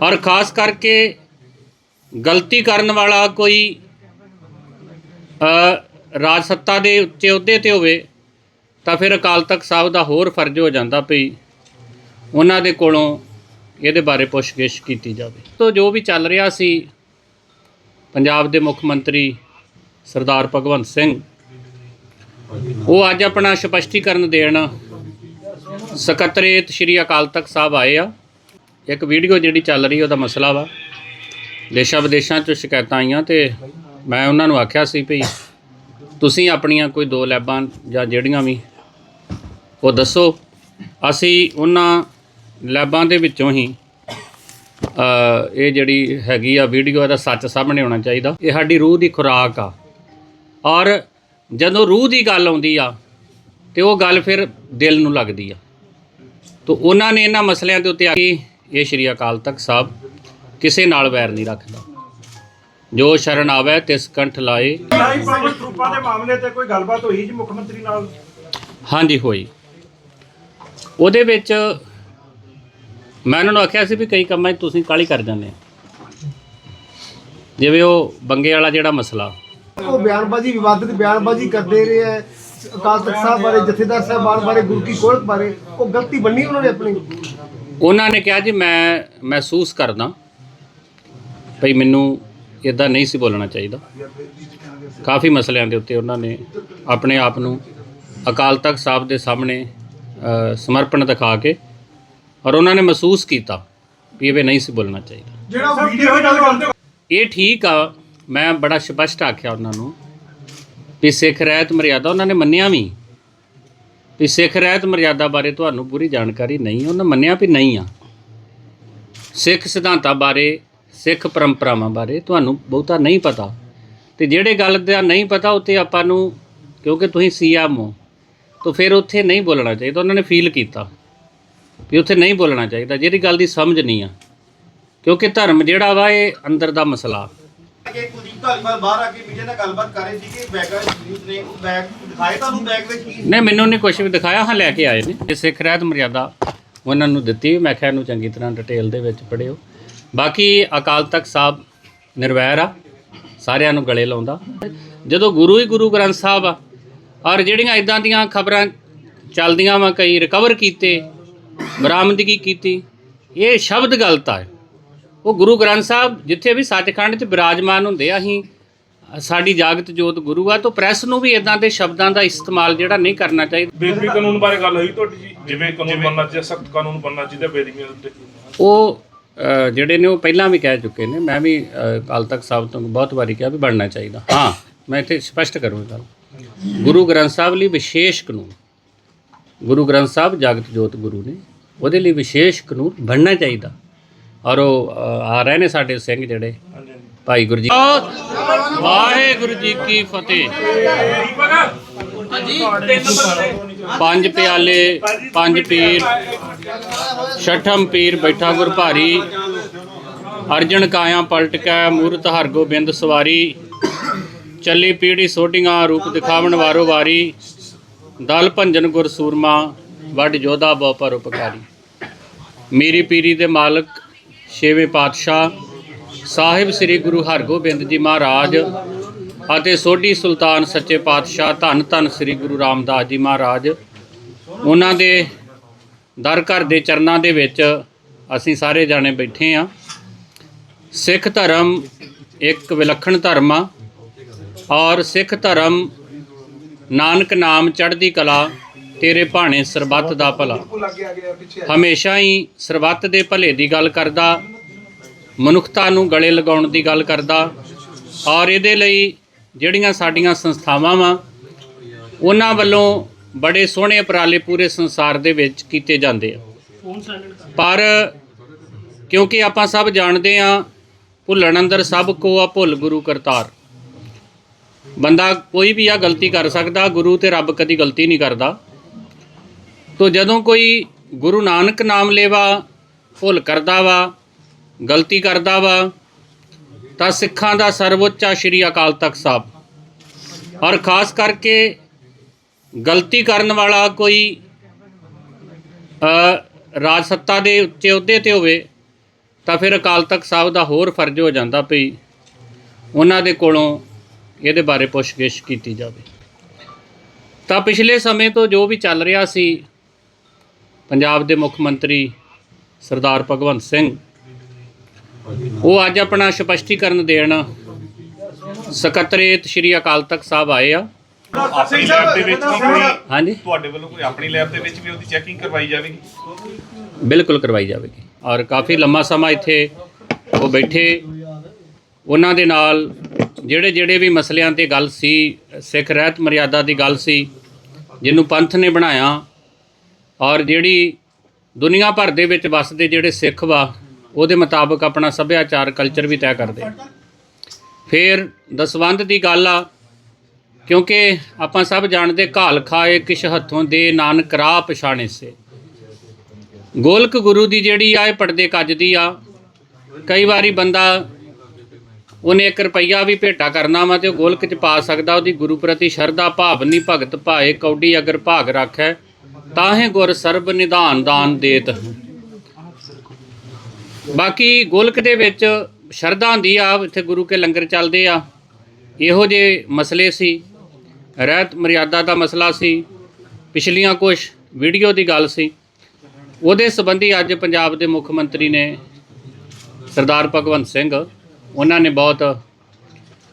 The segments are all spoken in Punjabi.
ਔਰ ਖਾਸ ਕਰਕੇ ਗਲਤੀ ਕਰਨ ਵਾਲਾ ਕੋਈ ਰਾਜ ਸੱਤਾ ਦੇ ਉੱਚੇ ਅਹੁਦੇ ਤੇ ਹੋਵੇ, ਤਾਂ ਫਿਰ ਅਕਾਲ ਤਖਤ ਸਾਹਿਬ ਦਾ ਹੋਰ ਫਰਜ਼ ਹੋ ਜਾਂਦਾ ਪਈ ਉਹਨਾਂ ਦੇ ਕੋਲੋਂ ਇਹਦੇ ਬਾਰੇ ਪੁੱਛਗਿੱਛ ਕੀਤੀ ਜਾਵੇ। ਤੋਂ ਜੋ ਵੀ ਚੱਲ ਰਿਹਾ ਸੀ, ਪੰਜਾਬ ਦੇ ਮੁੱਖ ਮੰਤਰੀ ਸਰਦਾਰ ਭਗਵੰਤ ਸਿੰਘ, ਉਹ ਅੱਜ ਆਪਣਾ ਸਪਸ਼ਟੀਕਰਨ ਦੇਣ ਸਕੱਤਰੇਤ ਸ਼੍ਰੀ ਅਕਾਲ ਤਖਤ ਸਾਹਿਬ ਆਏ ਆ। ਇੱਕ ਵੀਡੀਓ ਜਿਹੜੀ ਚੱਲ ਰਹੀ, ਉਹਦਾ ਮਸਲਾ ਵਾ। ਦੇਸ਼ਾਂ ਵਿਦੇਸ਼ਾਂ 'ਚੋਂ ਸ਼ਿਕਾਇਤਾਂ ਆਈਆਂ ਤੇ ਮੈਂ ਉਹਨਾਂ ਨੂੰ ਆਖਿਆ ਸੀ ਭਈ ਤੁਸੀਂ ਆਪਣੀਆਂ ਕੋਈ ਦੋ ਲੈਬਾਂ ਜਾਂ ਜਿਹੜੀਆਂ ਵੀ, ਉਹ ਦੱਸੋ। ਅਸੀਂ ਉਹਨਾਂ ਲੈਬਾਂ ਦੇ ਵਿੱਚੋਂ ਹੀ ਇਹ ਜਿਹੜੀ ਹੈਗੀ ਆ ਵੀਡੀਓ, ਇਹਦਾ ਸੱਚ ਸਾਹਮਣੇ ਆਉਣਾ ਚਾਹੀਦਾ। ਇਹ ਸਾਡੀ ਰੂਹ ਦੀ ਖੁਰਾਕ ਆ। ਔਰ ਜਦੋਂ ਰੂਹ ਦੀ ਗੱਲ ਆਉਂਦੀ ਆ, ਤੇ ਉਹ ਗੱਲ ਫਿਰ ਦਿਲ ਨੂੰ ਲੱਗਦੀ ਆ। ਤੋ ਉਹਨਾਂ ਨੇ ਇਹਨਾਂ ਮਸਲਿਆਂ ਦੇ ਉੱਤੇ ਆ ਕੇ ਇਹ ਸ਼੍ਰੀ ਅਕਾਲ ਤਖਤ ਸਾਹਿਬ ਕਿਸੇ ਨਾਲ ਵੈਰ ਨਹੀਂ ਰੱਖਦਾ। ਜੋ ਸ਼ਰਨ ਆਵੇ ਤਿਸ ਕੰਠ ਲਾਏ। ਲਾਈ ਪਬਲਿਕ ਗਰੁੱਪਾਂ ਦੇ ਮਾਮਲੇ ਤੇ ਕੋਈ ਗੱਲਬਾਤ ਹੋਈ ਜੀ ਮੁੱਖ ਮੰਤਰੀ ਨਾਲ? ਹਾਂਜੀ ਹੋਈ। ਉਹਦੇ ਵਿੱਚ ਮੈਂ ਉਹਨਾਂ ਨੂੰ ਆਖਿਆ ਸੀ ਵੀ ਕਈ ਕੰਮਾਂ 'ਚ ਤੁਸੀਂ ਕਾਲੀ ਕਰ ਜਾਂਦੇ ਆ ਜਿਵੇਂ ਉਹ ਬੰਗੇ ਵਾਲਾ ਜਿਹੜਾ ਮਸਲਾ। ਉਹ ਬਿਆਨਬਾਜ਼ੀ ਵਿਵਾਦਿਤ ਬਿਆਨਬਾਜ਼ੀ ਕਰਦੇ ਰਹੇ ਹੈ। ਅਕਾਲ ਤਖਤ ਸਾਹਿਬ ਬਾਰੇ ਜਥੇਦਾਰ ਸਾਹਿਬਾਨ ਬਾਰੇ ਗੁਰੂ ਕੀ ਕੋਲਤ ਬਾਰੇ ਉਹ ਗਲਤੀ ਬੰਨੀ ਉਹਨਾਂ ਨੇ ਆਪਣੀ? ਉਹਨਾਂ ਨੇ ਕਿਹਾ ਜੀ ਮੈਂ ਮਹਿਸੂਸ ਕਰਦਾ ਭਈ ਮੈਨੂੰ ਇਦਾਂ ਨਹੀਂ ਸੀ ਬੋਲਣਾ ਚਾਹੀਦਾ। ਕਾਫੀ ਮਸਲਿਆਂ ਦੇ ਉੱਤੇ ਉਹਨਾਂ ਨੇ ਆਪਣੇ ਆਪ ਨੂੰ ਅਕਾਲ ਤਖਤ ਸਾਹਿਬ ਦੇ ਸਾਹਮਣੇ ਸਮਰਪਣ ਦਿਖਾ ਕੇ ਔਰ ਉਹਨਾਂ ਨੇ ਮਹਿਸੂਸ ਕੀਤਾ ਵੀ ਇਹ ਨਹੀਂ ਸੀ ਬੋਲਣਾ ਚਾਹੀਦਾ। ਜਿਹੜਾ ਵੀਡੀਓ ਗੱਲ ਕਰਦੇ ਇਹ ਠੀਕ ਆ ਮੈਂ ਬੜਾ ਸਪਸ਼ਟ ਆਖਿਆ ਉਹਨਾਂ ਨੂੰ ਵੀ ਸਿੱਖ ਰਹਿਤ ਮਰਿਆਦਾ ਉਹਨਾਂ ਨੇ ਮੰਨਿਆ ਵੀ। ਵੀ ਸਿੱਖ ਰਹਿਤ ਮਰਿਆਦਾ ਬਾਰੇ ਤੁਹਾਨੂੰ ਪੂਰੀ ਜਾਣਕਾਰੀ ਨਹੀਂ, ਉਹਨਾਂ ਮੰਨਿਆ ਵੀ ਨਹੀਂ ਆ। ਸਿੱਖ ਸਿਧਾਂਤਾਂ ਬਾਰੇ, ਸਿੱਖ ਪਰੰਪਰਾਵਾਂ ਬਾਰੇ ਤੁਹਾਨੂੰ ਬਹੁਤਾ ਨਹੀਂ ਪਤਾ। ਤੇ ਜਿਹੜੇ ਗੱਲ ਦਾ ਨਹੀਂ ਪਤਾ ਉੱਤੇ ਆਪਾਂ ਨੂੰ, ਕਿਉਂਕਿ ਤੁਸੀਂ ਸੀਐਮ ਹੋ ਤਾਂ ਫਿਰ ਉੱਥੇ ਨਹੀਂ ਬੋਲਣਾ ਚਾਹੀਦਾ, ਉਹਨਾਂ ਨੇ ਫੀਲ ਕੀਤਾ। ਵੀ ਉੱਥੇ ਨਹੀਂ ਬੋਲਣਾ ਚਾਹੀਦਾ, ਜਿਹੜੀ ਗੱਲ ਦੀ ਸਮਝ ਨਹੀਂ ਆ। ਕਿਉਂਕਿ ਧਰਮ ਜਿਹੜਾ ਵਾ, ਇਹ ਅੰਦਰ ਦਾ ਮਸਲਾ। ਕਿ ਕੁਲਦੀਪ ਧਾਲੀਵਾਲ ਬਾਹਰ ਆ ਕੇ ਮੀਡੀਆ ਨਾਲ ਗੱਲਬਾਤ ਕਰ ਰਹੇ ਸੀ ਕਿ ਬੈਗ ਨਿਊਜ਼ ਨੇ, ਉਹ ਬੈਗ ਦਿਖਾਏ ਤੁਹਾਨੂੰ ਬੈਗ ਵਿੱਚ ਕੀ ਨਹੀਂ, ਮੈਨੂੰ ਨਹੀਂ ਕੁਝ ਵੀ ਦਿਖਾਇਆ, ਹਾਂ ਲੈ ਕੇ ਆਏ ਨੇ। ਇਹ ਸਿੱਖ ਰਹਿਤ ਮਰਿਆਦਾ, ਉਹਨਾਂ ਨੂੰ ਦਿੱਤੀ ਮੈਂ ਕਿਹਾ ਇਹਨੂੰ ਚੰਗੀ ਤਰ੍ਹਾਂ ਡਿਟੇਲ ਦੇ ਵਿੱਚ ਪੜ੍ਹਿਓ। ਬਾਕੀ ਅਕਾਲ ਤਖਤ ਸਾਹਿਬ ਨਿਰਵੈਰ ਆ, ਸਾਰਿਆਂ ਨੂੰ ਗਲੇ ਲਾਉਂਦਾ। ਜਦੋਂ ਗੁਰੂ ਹੀ ਗੁਰੂ ਗ੍ਰੰਥ ਸਾਹਿਬ ਆ, ਔਰ ਜਿਹੜੀਆਂ ਇਦਾਂ ਦੀਆਂ ਖਬਰਾਂ ਚੱਲਦੀਆਂ ਵਾ, ਕਈ ਰਿਕਵਰ ਕੀਤੇ, ਬਰਾਮਦਗੀ ਕੀਤੀ, ਇਹ ਸ਼ਬਦ ਗਲਤ ਆ। ਉਹ ਗੁਰੂ ਗ੍ਰੰਥ ਸਾਹਿਬ ਜਿੱਥੇ ਵੀ ਸੱਚਖੰਡ 'ਚ ਬਿਰਾਜਮਾਨ ਹੁੰਦੇ ਆ ਅਸੀਂ ਸਾਡੀ ਜਾਗਤ ਜੋਤ ਗੁਰੂ ਆ ਤਾਂ ਪ੍ਰੈਸ ਨੂੰ ਵੀ ਇਦਾਂ ਦੇ ਸ਼ਬਦਾਂ ਦਾ ਇਸਤੇਮਾਲ ਜਿਹੜਾ ਨਹੀਂ ਕਰਨਾ ਚਾਹੀਦਾ। ਬੇਦਬੀ ਕਾਨੂੰਨ ਬਾਰੇ ਗੱਲ ਹੋਈ ਤੁਹਾਡੀ ਜੀ? ਜਿਵੇਂ ਕਾਨੂੰਨ ਬਣਨਾ ਚਾਹੀਦਾ ਸਖਤ ਕਾਨੂੰਨ ਬਣਨਾ ਚਾਹੀਦਾ ਬੇਦਬੀਆਂ ਦੇ ਉੱਤੇ। ਉਹ ਜਿਹੜੇ ਨੇ ਉਹ ਪਹਿਲਾਂ ਵੀ ਕਹਿ ਚੁੱਕੇ ਨੇ ਮੈਂ ਵੀ ਅਕਾਲ ਤਖਤ ਸਾਹਿਬ ਤੋਂ ਬਹੁਤ ਵਾਰੀ ਕਿਹਾ ਵੀ ਬਣਨਾ ਚਾਹੀਦਾ। ਹਾਂ ਮੈਂ ਇੱਥੇ ਸਪਸ਼ਟ ਕਰੂੰਗਾ ਗੱਲ। ਗੁਰੂ ਗ੍ਰੰਥ ਸਾਹਿਬ ਲਈ ਵਿਸ਼ੇਸ਼ ਕਾਨੂੰਨ ਗੁਰੂ ਗ੍ਰੰਥ ਸਾਹਿਬ ਜਗਤ ਜੋਤ ਗੁਰੂ ਨੇ ਉਹਦੇ ਲਈ ਵਿਸ਼ੇਸ਼ ਕਾਨੂੰਨ ਬਣਨਾ ਚਾਹੀਦਾ। ਔਰ ਉਹ ਅ, ਆ ਰਹੇ ਨੇ ਸਾਡੇ ਸਿੰਘ ਜਿਹੜੇ। ਭਾਈ ਗੁਰਜੀਤ ਵਾਹਿਗੁਰੂ ਜੀ ਕੀ ਫਤਿਹ। ਪੰਜ ਪਿਆਲੇ ਪੰਜ ਪੀਰ ਛਠਮ ਪੀਰ ਬੈਠਾ ਗੁਰ ਭਾਰੀ ਅਰਜਨ ਕਾਇਆ ਪਲਟ ਕੈ ਮੂਰਤ ਹਰ ਗੋਬਿੰਦ ਸਵਾਰੀ ਚੱਲੀ ਪੀੜੀ ਸੋਢੀਆਂ ਰੂਪ ਦਿਖਾਵਣ ਵਾਰੋ ਵਾਰੀ ਦਲ ਭੰਜਨ ਗੁਰ ਸੂਰਮਾ ਵੱਡ ਜੋਧਾ ਬਹੁ ਪਰਉਪਕਾਰੀ ਮੇਰੀ ਪੀਰੀ ਦੇ ਮਾਲਕ ਛੇਵੇਂ ਪਾਤਸ਼ਾਹ ਸਾਹਿਬ ਸ੍ਰੀ ਗੁਰੂ ਹਰਗੋਬਿੰਦ ਜੀ ਮਹਾਰਾਜ ਅਤੇ ਸੋਢੀ ਸੁਲਤਾਨ ਸੱਚੇ ਪਾਤਸ਼ਾਹ ਧੰਨ ਧੰਨ ਸ੍ਰੀ ਗੁਰੂ ਰਾਮਦਾਸ ਜੀ ਮਹਾਰਾਜ, ਉਹਨਾਂ ਦੇ ਦਰ ਘਰ ਦੇ ਚਰਨਾਂ ਦੇ ਵਿੱਚ ਅਸੀਂ ਸਾਰੇ ਜਾਣੇ ਬੈਠੇ ਆ ਸਿੱਖ ਧਰਮ ਇੱਕ ਵਿਲੱਖਣ ਧਰਮ ਆ ਔਰ ਸਿੱਖ ਧਰਮ ਨਾਨਕ ਨਾਮ ਚੜ੍ਹਦੀ ਕਲਾ ਤੇਰੇ ਭਾਣੇ ਸਰਬੱਤ ਦਾ ਭਲਾ। ਹਮੇਸ਼ਾ ਹੀ ਸਰਬੱਤ ਦੇ ਭਲੇ ਦੀ ਗੱਲ ਕਰਦਾ, ਮਨੁੱਖਤਾ ਨੂੰ ਗਲੇ ਲਗਾਉਣ ਦੀ ਗੱਲ ਕਰਦਾ, ਔਰ ਇਹਦੇ ਲਈ ਜਿਹੜੀਆਂ ਸਾਡੀਆਂ ਸੰਸਥਾਵਾਂ ਵਾ, ਉਹਨਾਂ ਵੱਲੋਂ ਬੜੇ ਸੋਹਣੇ ਉਪਰਾਲੇ ਪੂਰੇ ਸੰਸਾਰ ਦੇ ਵਿੱਚ ਕੀਤੇ ਜਾਂਦੇ ਆ। ਪਰ ਕਿਉਂਕਿ ਆਪਾਂ ਸਭ ਜਾਣਦੇ ਆ ਭੁੱਲਣ ਅੰਦਰ ਸਭ ਕੋ ਆ ਭੁੱਲ ਗੁਰੂ ਕਰਤਾਰ। ਬੰਦਾ ਕੋਈ ਵੀ ਆ ਗਲਤੀ ਕਰ ਸਕਦਾ, ਗੁਰੂ ਤੇ ਰੱਬ ਕਦੀ ਗਲਤੀ ਨਹੀਂ ਕਰਦਾ। ਤੋ ਜਦੋਂ ਕੋਈ ਗੁਰੂ ਨਾਨਕ ਨਾਮ ਲੇਵਾ, ਭੁੱਲ ਕਰਦਾ ਵਾ, ਗਲਤੀ ਕਰਦਾ ਵਾ, ਤਾਂ ਸਿੱਖਾਂ ਦਾ ਸਰਵਉੱਚ ਆ ਸ਼੍ਰੀ ਅਕਾਲ ਤਖਤ ਸਾਹਿਬ। ਔਰ ਖਾਸ ਕਰਕੇ ਗਲਤੀ ਕਰਨ ਵਾਲਾ ਕੋਈ ਰਾਜ ਸੱਤਾ ਦੇ ਉੱਚੇ ਅਹੁਦੇ ਤੇ ਹੋਵੇ, ਤਾਂ ਫਿਰ ਅਕਾਲ ਤਖਤ ਸਾਹਿਬ ਦਾ ਹੋਰ ਫਰਜ਼ ਹੋ ਜਾਂਦਾ ਵੀ ਉਹਨਾਂ ਦੇ ਕੋਲੋਂ ਇਹਦੇ ਬਾਰੇ ਪੁੱਛਗਿੱਛ ਕੀਤੀ ਜਾਵੇ। ਤਾਂ ਪਿਛਲੇ ਸਮੇਂ ਤੋਂ ਜੋ ਵੀ ਚੱਲ ਰਿਹਾ ਸੀ ਪੰਜਾਬ ਦੇ ਮੁੱਖ ਮੰਤਰੀ ਸਰਦਾਰ ਭਗਵੰਤ ਸਿੰਘ। ਉਹ ਅੱਜ ਆਪਣਾ ਸਪਸ਼ਟੀਕਰਨ ਦੇਣ ਸਕੱਤਰੇਤ ਸ਼੍ਰੀ ਅਕਾਲ ਤਖਤ ਸਾਹਿਬ ਆਏ ਆ। ਆਪਣੀ ਲੈਬ ਦੇ ਵਿੱਚ ਵੀ ਕੋਈ ਹਾਂਜੀ। ਤੁਹਾਡੇ ਵੱਲੋਂ ਕੋਈ ਆਪਣੀ ਲੈਬ ਦੇ ਵਿੱਚ ਵੀ ਉਹਦੀ ਚੈਕਿੰਗ ਕਰਵਾਈ ਜਾਵੇਗੀ? ਬਿਲਕੁਲ ਕਰਵਾਈ ਜਾਵੇਗੀ। ਔਰ ਕਾਫੀ ਲੰਮਾ ਸਮਾਂ ਇੱਥੇ ਉਹ ਬੈਠੇ। ਉਹਨਾਂ ਦੇ ਨਾਲ ਜਿਹੜੇ ਜਿਹੜੇ ਵੀ ਮਸਲਿਆਂ ਤੇ ਗੱਲ ਸੀ ਸਿੱਖ ਰਹਿਤ ਮਰਿਆਦਾ ਦੀ ਗੱਲ ਸੀ ਜਿਹਨੂੰ ਪੰਥ ਨੇ ਬਣਾਇਆ ਔਰ ਜਿਹੜੀ ਦੁਨੀਆ ਭਰ ਦੇ ਵਿੱਚ ਵੱਸਦੇ ਜਿਹੜੇ ਸਿੱਖ ਵਾ, ਉਹਦੇ ਮੁਤਾਬਕ ਆਪਣਾ ਸੱਭਿਆਚਾਰ ਕਲਚਰ ਵੀ ਤੈਅ ਕਰਦੇ ਫਿਰ ਦਸਵੰਧ ਦੀ ਗੱਲ ਆ, ਕਿਉਂਕਿ ਆਪਾਂ ਸਭ ਜਾਣਦੇ ਘਾਲ ਖਾਏ ਕਿਛ ਹੱਥੋਂ ਦੇ ਨਾਨਕ ਰਾਹ ਪਛਾਣੇ ਸੇ। ਗੋਲਕ ਗੁਰੂ ਦੀ ਜਿਹੜੀ ਆ, ਇਹ ਪਰਦੇ ਕੱਜਦੀ ਆ। ਕਈ ਵਾਰੀ ਬੰਦਾ ਉਹਨੇ 1 ਰੁਪਈਆ ਵੀ ਭੇਟਾ ਕਰਨਾ ਵਾ ਤੇ ਉਹ ਗੋਲਕ ਚ ਪਾ ਸਕਦਾ, ਉਹਦੀ ਗੁਰੂ ਪ੍ਰਤੀ ਸ਼ਰਧਾ ਭਾਵਨੀ ਭਗਤ ਭਾਏ, ਕੌਡੀ ਅਗਰ ਭਾਗ ਰੱਖੈ ਤਾਹੇ ਗੁਰ ਸਰਬ ਨਿਧਾਨ ਦਾਨ ਦੇਤ। ਬਾਕੀ ਗੋਲਕ ਦੇ ਵਿੱਚ ਸ਼ਰਧਾ ਦੀ ਆ ਇੱਥੇ ਗੁਰੂ ਕੇ ਲੰਗਰ ਚੱਲਦੇ ਆ। ਇਹੋ ਜਿਹੇ ਮਸਲੇ ਸੀ। ਰਹਿਤ ਮਰਿਆਦਾ ਦਾ ਮਸਲਾ ਸੀ। ਪਿਛਲੀਆਂ ਕੁਝ ਵੀਡੀਓ ਦੀ ਗੱਲ ਸੀ। ਉਹਦੇ ਸੰਬੰਧੀ ਅੱਜ ਪੰਜਾਬ ਦੇ ਮੁੱਖ ਮੰਤਰੀ ਨੇ ਸਰਦਾਰ ਭਗਵੰਤ ਸਿੰਘ ਉਹਨਾਂ ਨੇ ਬਹੁਤ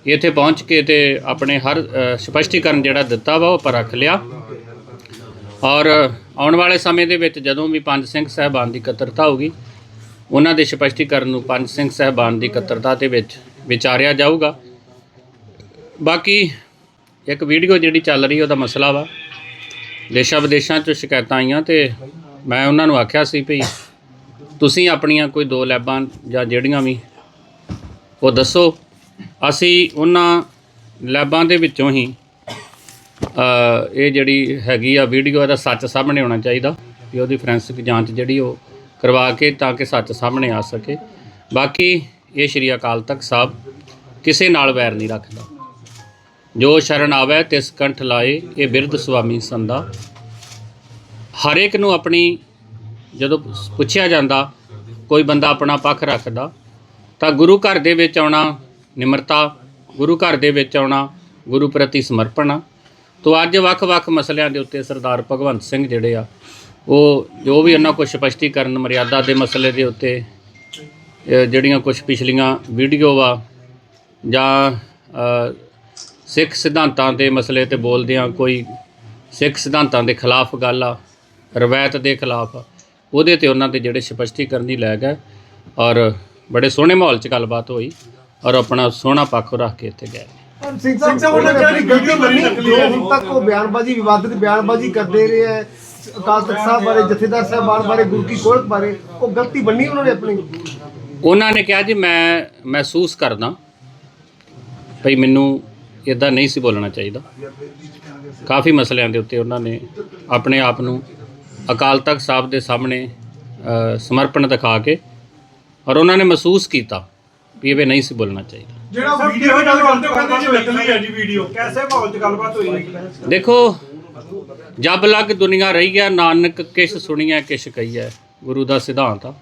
ਇੱਥੇ ਪਹੁੰਚ ਕੇ ਤੇ ਆਪਣੇ ਹਰ ਅ, ਸਪਸ਼ਟੀਕਰਨ ਜਿਹੜਾ ਦਿੱਤਾ ਵਾ ਉਹ ਪਰ ਰੱਖ ਲਿਆ। ਔਰ ਆਉਣ ਵਾਲੇ ਸਮੇਂ ਦੇ ਵਿੱਚ ਜਦੋਂ ਵੀ ਪੰਜ ਸਿੰਘ ਸਹਿਬਾਨ ਦੀ ਇਕੱਤਰਤਾ ਹੋਗੀ ਉਹਨਾਂ ਦੇ ਸਪਸ਼ਟੀਕਰਨ ਨੂੰ ਪੰਜ ਸਿੰਘ ਸਹਿਬਾਨ ਦੀ ਇਕੱਤਰਤਾ ਦੇ ਵਿੱਚ ਵਿਚਾਰਿਆ ਜਾਊਗਾ। ਬਾਕੀ ਇੱਕ ਵੀਡੀਓ ਜਿਹੜੀ ਚੱਲ ਰਹੀ, ਉਹਦਾ ਮਸਲਾ ਵਾ। ਦੇਸ਼ਾਂ ਵਿਦੇਸ਼ਾਂ 'ਚੋਂ ਸ਼ਿਕਾਇਤਾਂ ਆਈਆਂ ਤੇ ਮੈਂ ਉਹਨਾਂ ਨੂੰ ਆਖਿਆ ਸੀ ਭਈ ਤੁਸੀਂ ਆਪਣੀਆਂ ਕੋਈ ਦੋ ਲੈਬਾਂ ਜਾਂ ਜਿਹੜੀਆਂ ਵੀ, ਉਹ ਦੱਸੋ। ਅਸੀਂ ਉਹਨਾਂ ਲੈਬਾਂ ਦੇ ਵਿੱਚੋਂ ਹੀ ਇਹ ਜਿਹੜੀ ਹੈਗੀ ਆ ਵੀਡੀਓ ਇਹਦਾ ਸੱਚ ਸਾਹਮਣੇ ਆਉਣਾ ਚਾਹੀਦਾ ਵੀ ਉਹਦੀ ਫੋਰੈਂਸਿਕ ਜਾਂਚ ਜਿਹੜੀ ਉਹ ਕਰਵਾ ਕੇ ਤਾਂ ਕਿ ਸੱਚ ਸਾਹਮਣੇ ਆ ਸਕੇ। ਬਾਕੀ ਇਹ ਸ਼੍ਰੀ ਅਕਾਲ ਤਖਤ ਸਾਹਿਬ ਕਿਸੇ ਨਾਲ ਵੈਰ ਨਹੀਂ ਰੱਖਦਾ। ਜੋ ਸ਼ਰਨ ਆਵੇ ਤਿਸ ਕੰਠ ਲਾਏ, ਇਹ ਬਿਰਧ ਸੁਆਮੀ ਸੰਦਾ ਹਰ ਇੱਕ ਨੂੰ ਆਪਣੀ ਜਦੋਂ ਪੁੱਛਿਆ ਜਾਂਦਾ, ਕੋਈ ਬੰਦਾ ਆਪਣਾ ਪੱਖ ਰੱਖਦਾ, ਤਾਂ ਗੁਰੂ ਘਰ ਦੇ ਵਿੱਚ ਆਉਣਾ ਨਿਮਰਤਾ, ਗੁਰੂ ਘਰ ਦੇ ਵਿੱਚ ਆਉਣਾ, ਗੁਰੂ ਪ੍ਰਤੀ ਸਮਰਪਣ ਆ ਤੋ ਅੱਜ ਵੱਖ-ਵੱਖ ਮਸਲਿਆਂ ਦੇ ਉੱਤੇ ਸਰਦਾਰ ਭਗਵੰਤ ਸਿੰਘ ਜਿਹੜੇ ਆ, ਉਹ ਜੋ ਵੀ ਉਹਨਾਂ ਕੋਲ ਸਪਸ਼ਟੀਕਰਨ ਮਰਿਆਦਾ ਦੇ ਮਸਲੇ ਦੇ ਉੱਤੇ ਜਿਹੜੀਆਂ ਕੁਝ ਪਿਛਲੀਆਂ ਵੀਡੀਓ ਵਾ ਜਾਂ ਸਿੱਖ ਸਿਧਾਂਤਾਂ ਦੇ ਮਸਲੇ ਤੇ ਬੋਲਦਿਆਂ ਕੋਈ ਸਿੱਖ ਸਿਧਾਂਤਾਂ ਦੇ ਖਿਲਾਫ ਗੱਲ ਆ, ਰਵਾਇਤ ਦੇ ਖਿਲਾਫ, ਉਹਦੇ ਤੇ ਉਹਨਾਂ ਦੇ ਜਿਹੜੇ ਸਪਸ਼ਟੀਕਰਨ ਦੀ ਲੈ ਗਏ ਔਰ ਬੜੇ ਸੋਹਣੇ ਮਾਹੌਲ 'ਚ ਗੱਲਬਾਤ ਹੋਈ, ਔਰ ਆਪਣਾ ਸੋਹਣਾ ਪੱਖ ਰੱਖ ਕੇ ਇੱਥੇ ਗਏ ਸਿੰਘ ਸਿੰਘ ਸਾਹਿਬ ਉਹਨਾਂ ਨੇ ਆਪਣੀ ਗਲਤੀ ਮੰਨੀ ਜੋ ਹੁਣ ਤੱਕ ਉਹ ਬਿਆਨਬਾਜ਼ੀ ਵਿਵਾਦਿਤ ਬਿਆਨਬਾਜ਼ੀ ਕਰਦੇ ਰਹੇ ਹੈ ਅਕਾਲ ਤਖਤ ਸਾਹਿਬ ਬਾਰੇ ਜਥੇਦਾਰ ਸਾਹਿਬਾਨ ਬਾਰੇ ਗੁਰੂ ਕੀ ਕੋਲਕ ਬਾਰੇ ਉਹ ਗਲਤੀ ਮੰਨੀ ਉਹਨਾਂ ਨੇ ਆਪਣੀ? ਉਹਨਾਂ ਨੇ ਕਿਹਾ ਜੀ ਮੈਂ ਮਹਿਸੂਸ ਕਰਦਾ ਭਈ ਮੈਨੂੰ ਇਦਾਂ ਨਹੀਂ ਸੀ ਬੋਲਣਾ ਚਾਹੀਦਾ। ਕਾਫੀ ਮਸਲਿਆਂ ਦੇ ਉੱਤੇ ਉਹਨਾਂ ਨੇ ਆਪਣੇ ਆਪ ਨੂੰ ਅਕਾਲ ਤਖਤ ਸਾਹਿਬ ਦੇ ਸਾਹਮਣੇ ਸਮਰਪਣ ਦਿਖਾ ਕੇ ਔਰ ਉਹਨਾਂ ਨੇ ਮਹਿਸੂਸ ਕੀਤਾ। ਵੀ ਇਹ ਨਹੀਂ ਸੀ ਬੋਲਣਾ ਚਾਹੀਦਾ। ਜਿਹੜਾ ਵੀਡੀਓ ਗੱਲ ਕਰਦੇ ਹੋ ਕਹਿੰਦੇ ਜੀ ਨਕਲੀ ਹੈ ਜੀ ਵੀਡੀਓ ਕੈਸੇ ਮਾਹੌਲ 'ਚ ਗੱਲਬਾਤ ਹੋਈ? ਦੇਖੋ ਜਬ ਲਗ ਦੁਨੀਆ ਰਹੀ ਹੈ ਨਾਨਕ ਕਿਛ ਸੁਣੀਐ ਕਿਛ ਕਹੀਐ ਗੁਰੂ ਦਾ ਸਿਧਾਂਤ ਆ।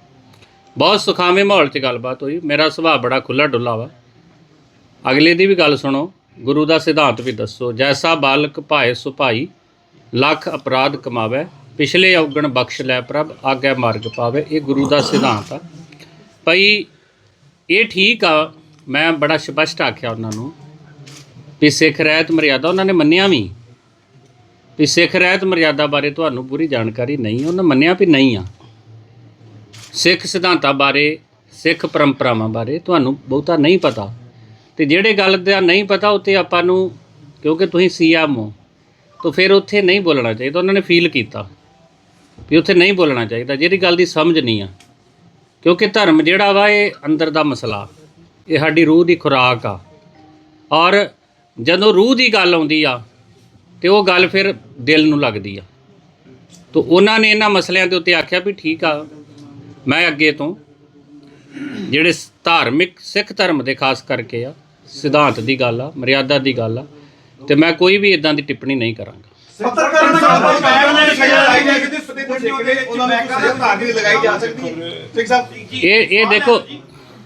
ਬਹੁਤ ਸੁਖਾਵੇਂ ਮਾਹੌਲ 'ਚ ਗੱਲਬਾਤ ਹੋਈ। ਮੇਰਾ ਸੁਭਾਅ ਬੜਾ ਖੁੱਲਾ ਡੁੱਲਾ ਵਾ। ਅਗਲੇ ਦੀ ਵੀ ਗੱਲ ਸੁਣੋ ਗੁਰੂ ਦਾ ਸਿਧਾਂਤ ਵੀ ਦੱਸੋ ਜੈਸਾ ਬਾਲਕ ਭਾਏ ਸੁਭਾਈ ਲੱਖ ਅਪਰਾਧ ਕਮਾਵੇ ਪਿਛਲੇ ਔਗਣ ਬਖਸ਼ ਲੈ ਪ੍ਰਭ ਆਗੇ ਮਾਰਗ ਪਾਵੇ ਇਹ ਗੁਰੂ ਦਾ ਸਿਧਾਂਤ ਆ। ਭਈ ਇਹ ਠੀਕ ਆ, ਮੈਂ ਬੜਾ ਸਪਸ਼ਟ ਆਖਿਆ ਉਹਨਾਂ ਨੂੰ ਵੀ ਸਿੱਖ ਰਹਿਤ ਮਰਿਆਦਾ ਉਹਨਾਂ ਨੇ ਮੰਨਿਆ ਵੀ। ਵੀ ਸਿੱਖ ਰਹਿਤ ਮਰਿਆਦਾ ਬਾਰੇ ਤੁਹਾਨੂੰ ਪੂਰੀ ਜਾਣਕਾਰੀ ਨਹੀਂ, ਉਹਨਾਂ ਮੰਨਿਆ ਵੀ ਨਹੀਂ ਆ। ਸਿੱਖ ਸਿਧਾਂਤਾਂ ਬਾਰੇ, ਸਿੱਖ ਪਰੰਪਰਾਵਾਂ ਬਾਰੇ ਤੁਹਾਨੂੰ ਬਹੁਤਾ ਨਹੀਂ ਪਤਾ। ਤੇ ਜਿਹੜੇ ਗੱਲ ਦਾ ਨਹੀਂ ਪਤਾ ਉੱਤੇ ਆਪਾਂ ਨੂੰ, ਕਿਉਂਕਿ ਤੁਸੀਂ ਸੀਐਮ ਹੋ, ਤਾਂ ਫਿਰ ਉੱਥੇ ਨਹੀਂ ਬੋਲਣਾ ਚਾਹੀਦਾ, ਉਹਨਾਂ ਨੇ ਫੀਲ ਕੀਤਾ। ਵੀ ਉੱਥੇ ਨਹੀਂ ਬੋਲਣਾ ਚਾਹੀਦਾ, ਜਿਹੜੀ ਗੱਲ ਦੀ ਸਮਝ ਨਹੀਂ ਆ। ਕਿਉਂਕਿ ਧਰਮ ਜਿਹੜਾ ਵਾ ਇਹ ਅੰਦਰ ਦਾ ਮਸਲਾ। ਇਹ ਸਾਡੀ ਰੂਹ ਦੀ ਖੁਰਾਕ ਆ। ਔਰ ਜਦੋਂ ਰੂਹ ਦੀ ਗੱਲ ਆਉਂਦੀ ਆ, ਤੇ ਉਹ ਗੱਲ ਫਿਰ ਦਿਲ ਨੂੰ ਲੱਗਦੀ ਆ। ਤੋ ਉਹਨਾਂ ਨੇ ਇਹਨਾਂ ਮਸਲਿਆਂ ਦੇ ਉੱਤੇ ਆਖਿਆ ਵੀ ਠੀਕ ਆ, ਮੈਂ ਅੱਗੇ ਤੋਂ ਜਿਹੜੇ ਧਾਰਮਿਕ, ਸਿੱਖ ਧਰਮ ਦੇ ਖਾਸ ਕਰਕੇ ਆ, ਸਿਧਾਂਤ ਦੀ ਗੱਲ ਆ, ਮਰਿਆਦਾ ਦੀ ਗੱਲ ਆ, ਤੇ ਮੈਂ ਕੋਈ ਵੀ ਇਦਾਂ ਦੀ ਟਿੱਪਣੀ ਨਹੀਂ ਕਰਾਂਗਾ। ਪੱਤਰਕਾਰ ਦਾ ਕੰਮ ਬੈਗ ਲੈ ਕੇ ਲਗਾਈ ਜਾ ਸਕਦੀ ਫਤਿਹ ਪੁੱਛੇ ਕਿ ਉਹਨਾਂ ਨੂੰ ਕਿਸੇ ਧਾਰਨੀ ਲਗਾਈ ਜਾ ਸਕਦੀ ਹੈ। ਸਿੰਘ ਸਾਹਿਬ ਇਹ ਇਹ ਦੇਖੋ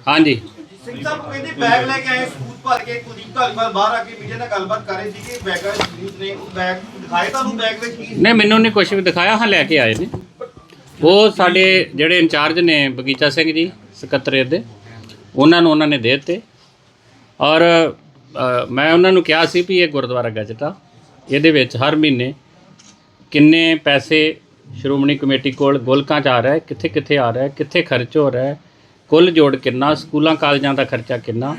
ਹਾਂਜੀ। ਸਿੰਘ ਸਾਹਿਬ ਕਹਿੰਦੇ ਬੈਗ ਲੈ ਕੇ ਆਏ ਸਬੂਤ ਭਰ ਕੇ ਕੁਲਦੀਪ ਧਾਲੀਵਾਲ ਬਾਹਰ ਆ ਕੇ ਮੀਡੀਆ ਨਾਲ ਗੱਲਬਾਤ ਕਰ ਰਹੇ ਸੀ ਕਿ ਬੈਗਾਂ ਪੁਲਿਸ ਨੇ ਉਹ ਬੈਗ ਦਿਖਾਏ ਤੁਹਾਨੂੰ ਬੈਗ ਵਿੱਚ ਕੀ? ਨਹੀਂ ਮੈਨੂੰ ਨਹੀਂ ਕੁਝ ਵੀ ਦਿਖਾਇਆ ਹਾਂ ਲੈ ਕੇ ਆਏ ਨੇ। ਉਹ ਸਾਡੇ ਜਿਹੜੇ ਇੰਚਾਰਜ ਨੇ ਬਗੀਚਾ ਸਿੰਘ ਜੀ ਸਕੱਤਰੇਤ ਦੇ ਉਹਨਾਂ ਨੂੰ ਉਹਨਾਂ ਨੇ ਦੇ ਦਿੱਤੇ। ਔਰ ਮੈਂ ਉਹਨਾਂ ਨੂੰ ਕਿਹਾ ਸੀ ਵੀ ਇਹ ਗੁਰਦੁਆਰਾ ਗਜਟ ਇਹਦੇ ਵਿੱਚ ਹਰ ਮਹੀਨੇ ਕਿੰਨੇ ਪੈਸੇ ਸ਼੍ਰੋਮਣੀ ਕਮੇਟੀ ਕੋਲ ਗੋਲਕਾਂ 'ਚ ਆ ਰਿਹਾ ਹੈ ਕਿੱਥੇ ਕਿੱਥੇ ਆ ਰਿਹਾ ਹੈ, ਕਿੱਥੇ ਖਰਚ ਹੋ ਰਿਹਾ ਹੈ, ਕੁੱਲ ਜੋੜ ਕਿੰਨਾ, ਸਕੂਲਾਂ, ਕਾਲਜਾਂ ਦਾ ਖਰਚਾ ਕਿੰਨਾ?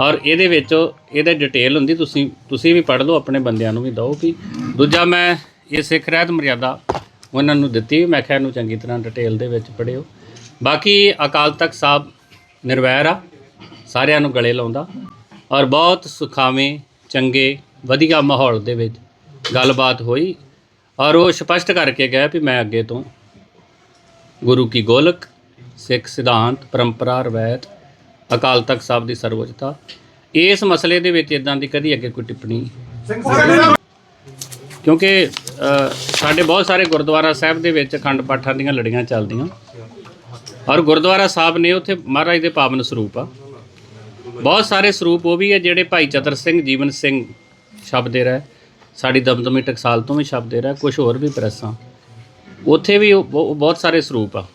ਔਰ ਇਹਦੇ ਵਿੱਚ ਇਹਦੇ ਡਿਟੇਲ ਹੁੰਦੀ, ਤੁਸੀਂ ਤੁਸੀਂ ਵੀ ਪੜ੍ਹ ਲਓ, ਆਪਣੇ ਬੰਦਿਆਂ ਨੂੰ ਵੀ ਦਿਓ ਵੀ। ਦੂਜਾ ਮੈਂ ਇਹ ਸਿੱਖ ਰਹਿਤ ਮਰਿਆਦਾ ਉਹਨਾਂ ਨੂੰ ਦਿੱਤੀ, ਮੈਂ ਕਿਹਾ ਇਹਨੂੰ ਚੰਗੀ ਤਰ੍ਹਾਂ ਡਿਟੇਲ ਦੇ ਵਿੱਚ ਪੜ੍ਹਿਓ। ਬਾਕੀ ਅਕਾਲ ਤਖਤ ਸਾਹਿਬ ਨਿਰਵੈਰ ਆ, ਸਾਰਿਆਂ ਨੂੰ ਗਲੇ ਲਾਉਂਦਾ। ਔਰ ਬਹੁਤ ਸੁਖਾਵੇਂ, ਚੰਗੇ ਵਧੀਆ ਮਾਹੌਲ ਦੇ ਵਿੱਚ ਗੱਲਬਾਤ ਹੋਈ। ਔਰ ਉਹ ਸਪਸ਼ਟ ਕਰਕੇ ਗਿਆ ਵੀ ਮੈਂ ਅੱਗੇ ਤੋਂ ਗੁਰੂ ਕੀ ਗੋਲਕ, ਸਿੱਖ ਸਿਧਾਂਤ, ਪਰੰਪਰਾ, ਰਵਾਇਤ, ਅਕਾਲ ਤਖਤ ਸਾਹਿਬ ਦੀ ਸਰਵਉੱਚਤਾ। ਇਸ ਮਸਲੇ ਦੇ ਵਿੱਚ ਇਦਾਂ ਦੀ ਕਦੀ ਅੱਗੇ ਕੋਈ ਟਿੱਪਣੀ ਕਿਉਂਕਿ ਸਾਡੇ ਬਹੁਤ ਸਾਰੇ ਗੁਰਦੁਆਰਾ ਸਾਹਿਬ ਦੇ ਵਿੱਚ ਅਖੰਡ ਪਾਠਾਂ ਦੀਆਂ ਲੜੀਆਂ ਚੱਲਦੀਆਂ। ਔਰ ਗੁਰਦੁਆਰਾ ਸਾਹਿਬ ਨੇ ਉੱਥੇ ਮਹਾਰਾਜ ਦੇ ਪਾਵਨ ਸਰੂਪ ਆ। ਬਹੁਤ ਸਾਰੇ ਸਰੂਪ ਉਹ ਵੀ ਹੈ ਜਿਹੜੇ ਭਾਈ ਚਤਰ ਸਿੰਘ, ਜੀਵਨ ਸਿੰਘ ਸ਼ਬਦੇ ਰਹਿ। ਸਾਡੀ ਦਮਦਮੀ ਟਕਸਾਲ ਤੋਂ ਵੀ ਸ਼ਬਦੇ ਰਿਹਾ ਕੁਝ ਹੋਰ ਵੀ ਪ੍ਰੈਸਾਂ। ਉੱਥੇ ਵੀ ਉਹ ਬਹੁ- ਬਹੁਤ ਸਾਰੇ ਸਰੂਪ ਆ।